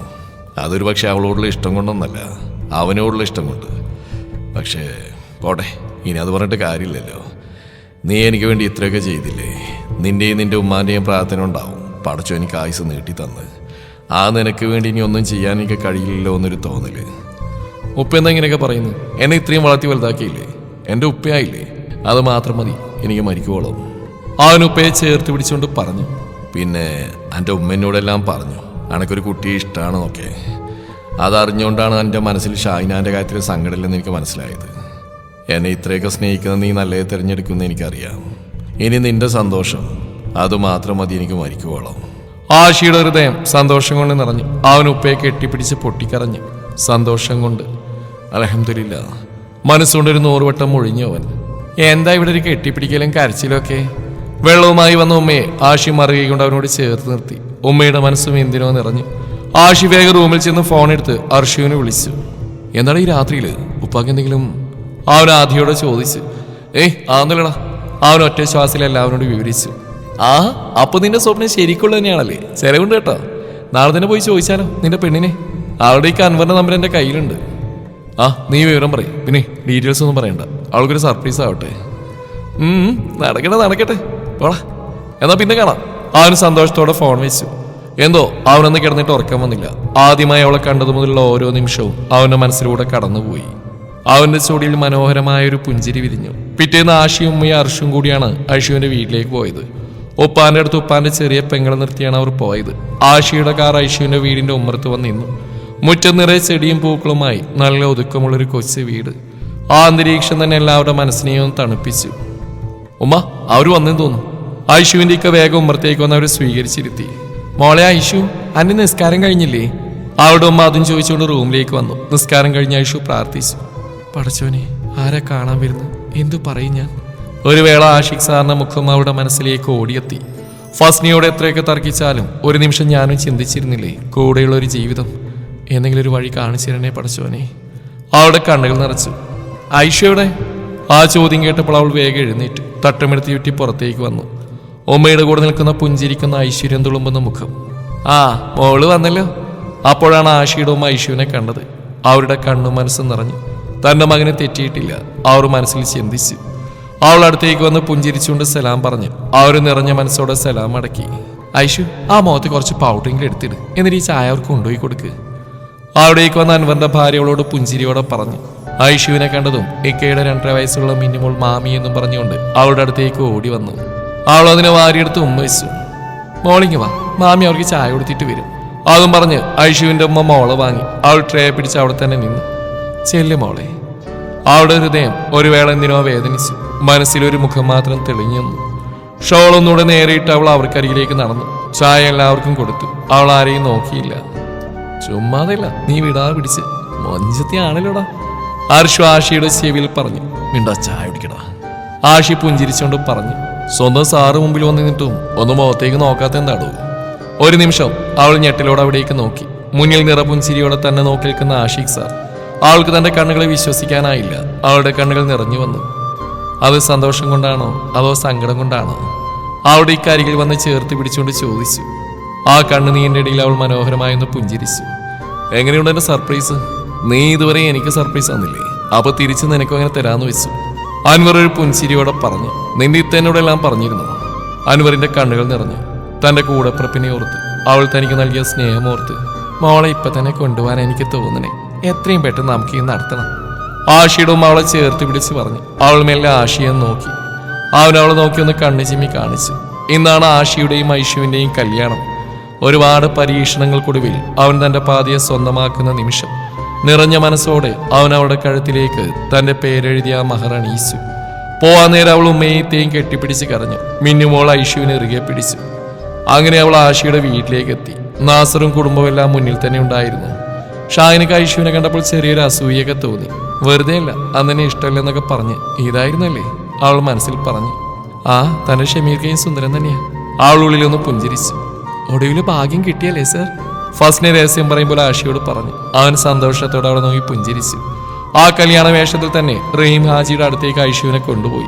അതൊരു പക്ഷേ അവളോടുള്ള ഇഷ്ടം കൊണ്ടൊന്നല്ല. അവനോടുള്ള ഇഷ്ടമുണ്ട്. പക്ഷേ പോട്ടെ ഇനി അത് പറഞ്ഞിട്ട് കാര്യമില്ലല്ലോ. നീ എനിക്ക് വേണ്ടി ഇത്രയൊക്കെ ചെയ്തില്ലേ? നിന്റെയും നിന്റെ ഉമ്മാന്റെയും പ്രാർത്ഥന ഉണ്ടാവും. പടച്ചു എനിക്ക് ആയുസ് നീട്ടി തന്ന്. ആ നിനക്ക് വേണ്ടി ഇനി ഒന്നും ചെയ്യാൻ എനിക്ക് കഴിയില്ലല്ലോ എന്നൊരു തോന്നൽ. ഉപ്പ എന്താ ഇങ്ങനെയൊക്കെ പറയുന്നു എന്നെ ഇത്രയും വളർത്തി വലുതാക്കിയില്ലേ? എന്റെ ഉപ്പയായില്ലേ? അത് മാത്രം മതി. എനിക്ക് മരിക്കുവോളം. അവൻ ഉപ്പയെ ചേർത്ത് പിടിച്ചുകൊണ്ട് പറഞ്ഞു. പിന്നെ എന്റെ ഉമ്മ എന്നോടെല്ലാം പറഞ്ഞു. അനക്കൊരു കുട്ടിയെ ഇഷ്ടമാണെന്നൊക്കെ അതറിഞ്ഞുകൊണ്ടാണ് എന്റെ മനസ്സിൽ ഷാഹിനാന്റെ കാര്യത്തിൽ സങ്കടമില്ലെന്ന് എനിക്ക് മനസ്സിലായത്. എന്നെ ഇത്രയൊക്കെ സ്നേഹിക്കുന്ന നീ നല്ലത് തിരഞ്ഞെടുക്കുമെന്ന് എനിക്കറിയാം. ഇനി നിന്റെ സന്തോഷം അത് മാത്രം മതി എനിക്ക് മരിക്കുവോളം. ആഷിയുടെ ഹൃദയം സന്തോഷം കൊണ്ട് നിറഞ്ഞു. അവൻ ഉപ്പയെ കെട്ടിപ്പിടിച്ച് പൊട്ടിക്കറഞ്ഞു സന്തോഷം കൊണ്ട്. അലഹമില്ല മനസ്സുകൊണ്ട് ഒരു നൂറുവട്ടം മുഴിഞ്ഞു അവൻ. എന്താ ഇവിടെ ഒരു കെട്ടിപ്പിടിക്കലും കരച്ചിലൊക്കെ? വെള്ളവുമായി വന്ന ഉമ്മയെ ആഷി മറുകൊണ്ട് അവനോട് ചേർത്ത് നിർത്തി. ഉമ്മയുടെ മനസ്സും എന്തിനോ നിറഞ്ഞു. ആഷി വേഗം റൂമിൽ ചെന്ന് ഫോൺ എടുത്ത് അർഷുവിനെ വിളിച്ചു. എന്താണ് ഈ രാത്രിയിൽ ഉപ്പാക്ക് എന്തെങ്കിലും? അവൻ ആദ്യയോടെ ചോദിച്ചു. ഏയ് ആന്നല്ലടാ അവൻ ഒറ്റ ശ്വാസത്തിൽ എല്ലാവരോടും വിവരിച്ചു. ആ അപ്പൊ നിന്റെ സ്വപ്നം ശരിക്കുള്ള തന്നെയാണല്ലേ? ചെലവുണ്ട് കേട്ടോ. നാളെ തന്നെ പോയി ചോദിച്ചാലോ നിന്റെ പെണ്ണിനെ? അവളുടെ ഈ കൺവറിന്റെ നമ്പർ എന്റെ കയ്യിലുണ്ട്. ആ നീ വിവരം പറയും. പിന്നെ ഡീറ്റെയിൽസ് ഒന്നും പറയണ്ട. അവൾക്കൊരു സർപ്രൈസ് ആവട്ടെ. നടക്കട്ടെ നടക്കട്ടെ. പോടാ. എന്നാ പിന്നെ കാണാം. അവന് സന്തോഷത്തോടെ ഫോൺ വെച്ചു. എന്തോ അവനൊന്ന് കിടന്നിട്ട് ഉറക്കം വന്നില്ല. ആദ്യമായി അവളെ കണ്ടതു മുതലുള്ള ഓരോ നിമിഷവും അവന്റെ മനസ്സിലൂടെ കടന്നുപോയി. അവന്റെ ചുടിയിൽ മനോഹരമായ ഒരു പുഞ്ചിരി വിരിഞ്ഞു. പിറ്റേന്ന് ആഷിയും ഉമ്മയും അർഷും കൂടിയാണ് ഐഷുവിന്റെ വീട്ടിലേക്ക് പോയത്. ഉപ്പാന്റെ അടുത്ത് ഉപ്പാന്റെ ചെറിയ പെങ്ങളെ നിർത്തിയാണ് അവർ പോയത്. ആഷിയുടെ കാർ ഐഷുവിന്റെ വീടിന്റെ ഉമ്മറത്ത് വന്ന് നിന്നു. മുറ്റം നിറയെ ചെടിയും പൂക്കളുമായി നല്ല ഒതുക്കമുള്ളൊരു കൊച്ചു വീട്. ആ അന്തരീക്ഷം തന്നെ എല്ലാവരുടെ മനസ്സിനെയും തണുപ്പിച്ചു. ഉമ്മ അവർ വന്നെന്ന് തോന്നുന്നു. ആയിഷുവിന്റെ ഒക്കെ വേഗം ഉമ്മർത്തേക്ക് വന്ന് അവരെ സ്വീകരിച്ചിരുത്തി. മോളെ ഐഷു അന്റെ നിസ്കാരം കഴിഞ്ഞില്ലേ? അവരുടെ ഉമ്മ അതും ചോദിച്ചുകൊണ്ട് റൂമിലേക്ക് വന്നു. നിസ്കാരം കഴിഞ്ഞ ഐഷു പ്രാർത്ഥിച്ചു. പടച്ചോനെ ആരെ കാണാൻ വരുന്നു? എന്തു പറയും ഞാൻ? ഒരു വേള ആഷിഖ് സാറിന്റെ മുഖം അവരുടെ മനസ്സിലേക്ക് ഓടിയെത്തി. ഫസ്നിയോട് എത്രയൊക്കെ തർക്കിച്ചാലും ഒരു നിമിഷം ഞാനും ചിന്തിച്ചിരുന്നില്ലേ? കൂടെയുള്ള ഒരു ജീവിതം. എന്തെങ്കിലും ഒരു വഴി കാണിച്ചു തരണേ പടച്ചോനെ. അവളുടെ കണ്ണുകൾ നിറച്ചു. ഐഷയുടെ ആ ചോദ്യം കേട്ടപ്പോൾ അവൾ വേഗം എഴുന്നേറ്റു. തട്ടമെടുത്ത് ചുറ്റി പുറത്തേക്ക് വന്നു. ഉമ്മയുടെ കൂടെ നിൽക്കുന്ന പുഞ്ചിരിക്കുന്ന ഐശ്വര്യം തുളുമ്പുന്ന മുഖം. ആ മോൾ വന്നല്ലോ. അപ്പോഴാണ് ആഷിയുടെ ഉമ്മ ഐശുവിനെ കണ്ടത്. അവരുടെ കണ്ണു മനസ്സും നിറഞ്ഞു. തന്റെ മകനെ തെറ്റിയിട്ടില്ല. അവർ മനസ്സിൽ ചിന്തിച്ചു. അവൾ അടുത്തേക്ക് വന്ന് പുഞ്ചിരിച്ചുകൊണ്ട് സലാം പറഞ്ഞു. അവർ നിറഞ്ഞ മനസ്സോടെ സലാം അടക്കി. ഐഷു ആ മുഖത്ത് കുറച്ച് പൗഡറിംഗ് എടുത്തിട്. എന്നിട്ട് ഈ ചായ അവർക്ക് കൊണ്ടുപോയി കൊടുക്ക്. അവിടേക്ക് വന്ന അൻവറിന്റെ ഭാര്യകളോട് പുഞ്ചിരിയോടെ പറഞ്ഞു. ഐഷുവിനെ കണ്ടതും ഇക്കയുടെ രണ്ടര വയസ്സുള്ള മിന്നുമോൾ മാമി എന്നും പറഞ്ഞുകൊണ്ട് അവളുടെ അടുത്തേക്ക് ഓടി വന്നു. അവൾ അതിനെ വാരിയെടുത്ത് ഉമ്മയിച്ചു മോളിങ് വാ. മാമി അവർക്ക് ചായ കൊടുത്തിട്ട് വരും. അതും പറഞ്ഞ് ഐഷുവിന്റെ ഉമ്മ മോളെ വാങ്ങി. അവൾ ട്രേ പിടിച്ച് അവിടെ തന്നെ നിന്നു. ചെല്ലു മോളെ. അവളുടെ ഹൃദയം ഒരു വേള എന്തിനോ വേദനിച്ചു. മനസ്സിലൊരു മുഖം മാത്രം തെളിഞ്ഞു. ഷോളൊന്നുകൂടെ നേരിട്ട് അവൾ അവർക്കരികിലേക്ക് നടന്നു. ചായ എല്ലാവർക്കും കൊടുത്തു. അവൾ ആരെയും നോക്കിയില്ല. ചുമ്മാതല്ല നീ വിടാതെ പിടിച്ച്. മൊഞ്ചത്തി ആണല്ലോടാ. ആർഷു ആഷിയുടെ ചെവിയിൽ പറഞ്ഞു മിണ്ടാ ചായ കുടിക്കടാ. ആഷി പുഞ്ചിരിച്ചുകൊണ്ട് പറഞ്ഞു സ്വന്തം സാറ് മുമ്പിൽ വന്നിട്ടും നിന്നിട്ടും ഒന്ന് മുഖത്തേക്ക് നോക്കാത്ത എന്താടോ? ഒരു നിമിഷം അവൾ ഞെട്ടിലോട് അവിടേക്ക് നോക്കി. മുന്നിൽ നിറപുൻസിരിയോടെ തന്നെ നോക്കി നിൽക്കുന്ന ആഷിഖ് സാർ. അവൾക്ക് തന്റെ കണ്ണുകളെ വിശ്വസിക്കാനായില്ല. അവളുടെ കണ്ണുകൾ നിറഞ്ഞു വന്നു. അത് സന്തോഷം കൊണ്ടാണോ അതോ സങ്കടം കൊണ്ടാണോ? അവളുടെ ഇക്കരികിൽ വന്ന് ചേർത്ത് പിടിച്ചുകൊണ്ട് ചോദിച്ചു. ആ കണ്ണുനീരിന്റെ ഇടയിൽ അവൾ മനോഹരമായൊന്ന് പുഞ്ചിരിച്ചു. എങ്ങനെയുണ്ട് എന്റെ സർപ്രൈസ്? നീ ഇതുവരെ എനിക്ക് സർപ്രൈസ് തന്നില്ലേ? അപ്പൊ തിരിച്ച് നിനക്കും അങ്ങനെ തരാന്ന് വെച്ചു. അൻവർ ഒരു പുൻസിരിയോടെ പറഞ്ഞു. നിന്റെ ഇത്തേനോടെല്ലാം പറഞ്ഞിരുന്നു. അൻവറിന്റെ കണ്ണുകൾ നിറഞ്ഞു. തന്റെ കൂടെ കൂടപ്പിറപ്പിനെ ഓർത്ത് അവൾ തനിക്ക് നൽകിയ സ്നേഹം ഓർത്ത് മോളെ ഇപ്പൊ തന്നെ കൊണ്ടുപോകാൻ എനിക്ക് തോന്നണേ എത്രയും പെട്ടെന്ന് നമുക്ക് ഈ നടത്തണം. ആഷിയുടെ അവളെ ചേർത്ത് പിടിച്ച് പറഞ്ഞു. അവൾ മേലെ ആഷിയെ നോക്കി. അവൻ അവളെ നോക്കി ഒന്ന് കണ്ണു ചിമ്മി കാണിച്ചു. ഇന്നാണ് ആഷിയുടെയും ഐഷുവിന്റെയും കല്യാണം. ഒരുപാട് പരീക്ഷണങ്ങൾക്കൊടുവിൽ അവൻ തന്റെ പാതിയെ സ്വന്തമാക്കുന്ന നിമിഷം നിറഞ്ഞ മനസ്സോടെ അവൻ അവളുടെ കഴുത്തിലേക്ക് തന്റെ പേരെഴുതിയ മഹറാൻ ഈശു. പോവാൻ നേരം അവൾ ഉമ്മയത്തെയും കെട്ടിപ്പിടിച്ച് കരഞ്ഞു. മിന്നുമോൾ ഐഷുവിനെ ഇറുകെ പിടിച്ചു. അങ്ങനെ അവൾ ആഷിയുടെ വീട്ടിലേക്ക് എത്തി നാസറും കുടുംബവും എല്ലാം മുന്നിൽ തന്നെ ഉണ്ടായിരുന്നു. ഷാഹിനക്ക് ഐഷുവിനെ കണ്ടപ്പോൾ ചെറിയൊരു അസൂയൊക്കെ തോന്നി. വെറുതെ അല്ല അന്നെ ഇഷ്ടമില്ലെന്നൊക്കെ പറഞ്ഞ്. ഇതായിരുന്നല്ലേ? അവൾ മനസ്സിൽ പറഞ്ഞു. ആ തന്റെ ഷമീർക്കയും സുന്ദരൻ തന്നെയാ. ഒന്ന് പുഞ്ചിരിച്ചു. ഒടുവിൽ ഭാഗ്യം കിട്ടിയല്ലേ സർ? ഫസ്റ്റിനെ രഹസ്യം പറയുമ്പോൾ ആഷിയോട് പറഞ്ഞു അവൻ സന്തോഷത്തോടെ അവിടെ നോക്കി പുഞ്ചിരിച്ചു. ആ കല്യാണ വേഷത്തിൽ തന്നെ റഹീം ഹാജിയുടെ അടുത്തേക്ക് ഐഷുവിനെ കൊണ്ടുപോയി.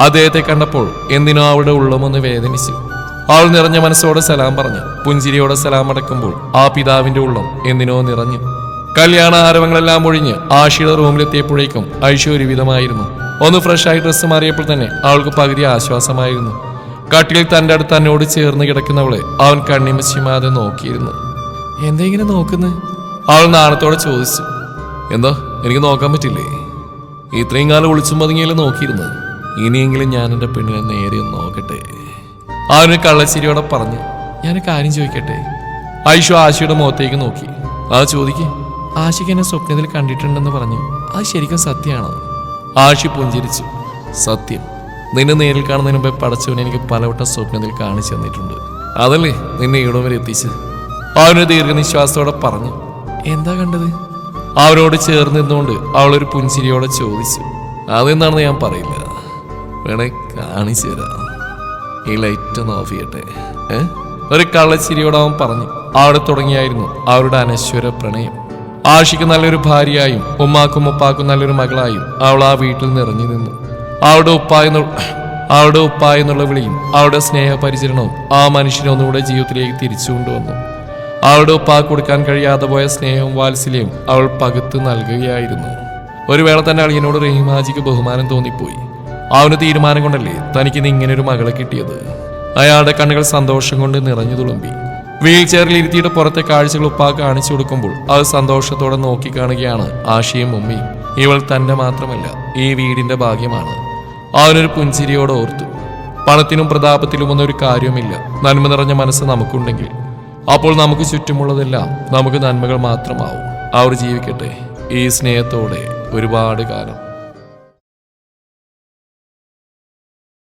അദ്ദേഹത്തെ കണ്ടപ്പോൾ എന്തിനോ അവളുടെ ഉള്ളമൊന്ന് വേദനിച്ചു. അവൾ നിറഞ്ഞ മനസ്സോടെ സലാം പറഞ്ഞു. പുഞ്ചിരിയോടെ സലാം അടക്കുമ്പോൾ ആ പിതാവിന്റെ ഉള്ളം എന്തിനോ നിറഞ്ഞു. കല്യാണ ആരവങ്ങളെല്ലാം ഒഴിഞ്ഞ് ആഷിയുടെ റൂമിലെത്തിയപ്പോഴേക്കും ഐഷു ഒരുവിധമായിരുന്നു. ഒന്ന് ഫ്രഷായി ഡ്രസ്സ് മാറിയപ്പോൾ തന്നെ അവൾക്ക് പകുതി ആശ്വാസമായിരുന്നു. കട്ടിലിൽ തന്റെ അടുത്ത് തന്നോട് ചേർന്ന് കിടക്കുന്നവളെ അവൻ കണ്ണിമച്ചിമാതെ നോക്കിയിരുന്നു. എന്താ ഇങ്ങനെ നോക്കുന്നത് അവൾ നാണത്തോടെ ചോദിച്ചു. എന്താ എനിക്ക് നോക്കാൻ പറ്റില്ലേ? ഇത്രയും കാലം ഒളിച്ചും പതുങ്ങിയാലും നോക്കിയിരുന്നു ഇനിയെങ്കിലും ഞാൻ എന്റെ പെണ്ണിനെ നേരെ ഒന്ന് നോക്കട്ടെ. അവന് കള്ളച്ചിരിയോടെ പറഞ്ഞു ഞാൻ കാര്യം ചോദിക്കട്ടെ? ഐഷു ആശയുടെ മുഖത്തേക്ക് നോക്കി. ആ ചോദിക്ക്. ആശയ്ക്ക് എന്നെ സ്വപ്നത്തിൽ കണ്ടിട്ടുണ്ടെന്ന് പറഞ്ഞു. അത് ശരിക്കും സത്യമാണോ? ആഷി പുഞ്ചിരിച്ചു. സത്യം. നിന്നെ നേരിൽ കാണുന്നതിന് മുമ്പേ പടച്ചവനെ എനിക്ക് പലവട്ടം സ്വപ്നത്തിൽ കാണിച്ചു തന്നിട്ടുണ്ട്. അതല്ലേ നിന്നെ ഇവിടം വരെ എത്തിച്ച് അവനൊരു ദീർഘനിശ്വാസത്തോടെ പറഞ്ഞു എന്താ കണ്ടത്? അവരോട് ചേർന്ന് നിന്നുകൊണ്ട് അവളൊരു പുഞ്ചിരിയോടെ ചോദിച്ചു അതെന്താണെന്ന് ഞാൻ പറയില്ല. വേണേ കാണിച്ചു തരാം. ഈ ലൈറ്റ് ഒന്ന് ഓഫ് ചെയ്യട്ടെ. ഒരു കള്ളച്ചിരിയോട് അവൻ പറഞ്ഞു അവിടെ തുടങ്ങിയായിരുന്നു അവരുടെ അനശ്വര പ്രണയം. ആഷിക്ക് നല്ലൊരു ഭാര്യയായും ഉമ്മാക്കും ഉപ്പാക്കും നല്ലൊരു മകളായും അവൾ ആ വീട്ടിൽ നിറഞ്ഞു നിന്നു. അവളുടെ ഉപ്പായെന്നു അവളുടെ ഉപ്പായെന്നുള്ള വിളിയും അവളുടെ സ്നേഹപരിചരണവും ആ മനുഷ്യനെ ഒന്നുകൂടെ ജീവിതത്തിലേക്ക് തിരിച്ചു കൊണ്ടുവന്നു അവളുടെ ഉപ്പാ കൊടുക്കാൻ കഴിയാതെ പോയ സ്നേഹവും വാത്സല്യവും അവൾ പകുത്ത് നൽകുകയായിരുന്നു. ഒരു വേള തന്നെ അളിയനോട് റഹീമാജിക്ക് ബഹുമാനം തോന്നിപ്പോയി. അവന് തീരുമാനം കൊണ്ടല്ലേ തനിക്ക് ഇങ്ങനെ ഒരു മകളെ കിട്ടിയത്? അയാളുടെ കണ്ണുകൾ സന്തോഷം കൊണ്ട് നിറഞ്ഞു തുളുമ്പി. വീൽ ചെയറിൽ ഇരുത്തിയിട്ട് പുറത്തെ കാഴ്ചകൾ ഉപ്പാ കാണിച്ചു കൊടുക്കുമ്പോൾ അത് സന്തോഷത്തോടെ നോക്കി കാണുകയാണ് ഉമ്മയും. ഇവൾ തന്റെ മാത്രമല്ല ഈ വീടിന്റെ ഭാഗ്യമാണ്. അവനൊരു പുഞ്ചിരിയോടെ ഓർത്തു. പണത്തിനും പ്രതാപത്തിലും ഒന്നും ഒരു കാര്യവുമില്ല. നന്മ നിറഞ്ഞ മനസ്സ് നമുക്കുണ്ടെങ്കിൽ അപ്പോൾ നമുക്ക് ചുറ്റുമുള്ളതെല്ലാം നമുക്ക് നന്മകൾ മാത്രമാവും. അവർ ജീവിക്കട്ടെ. ഈ സ്നേഹത്തോടെ ഒരുപാട് കാലം.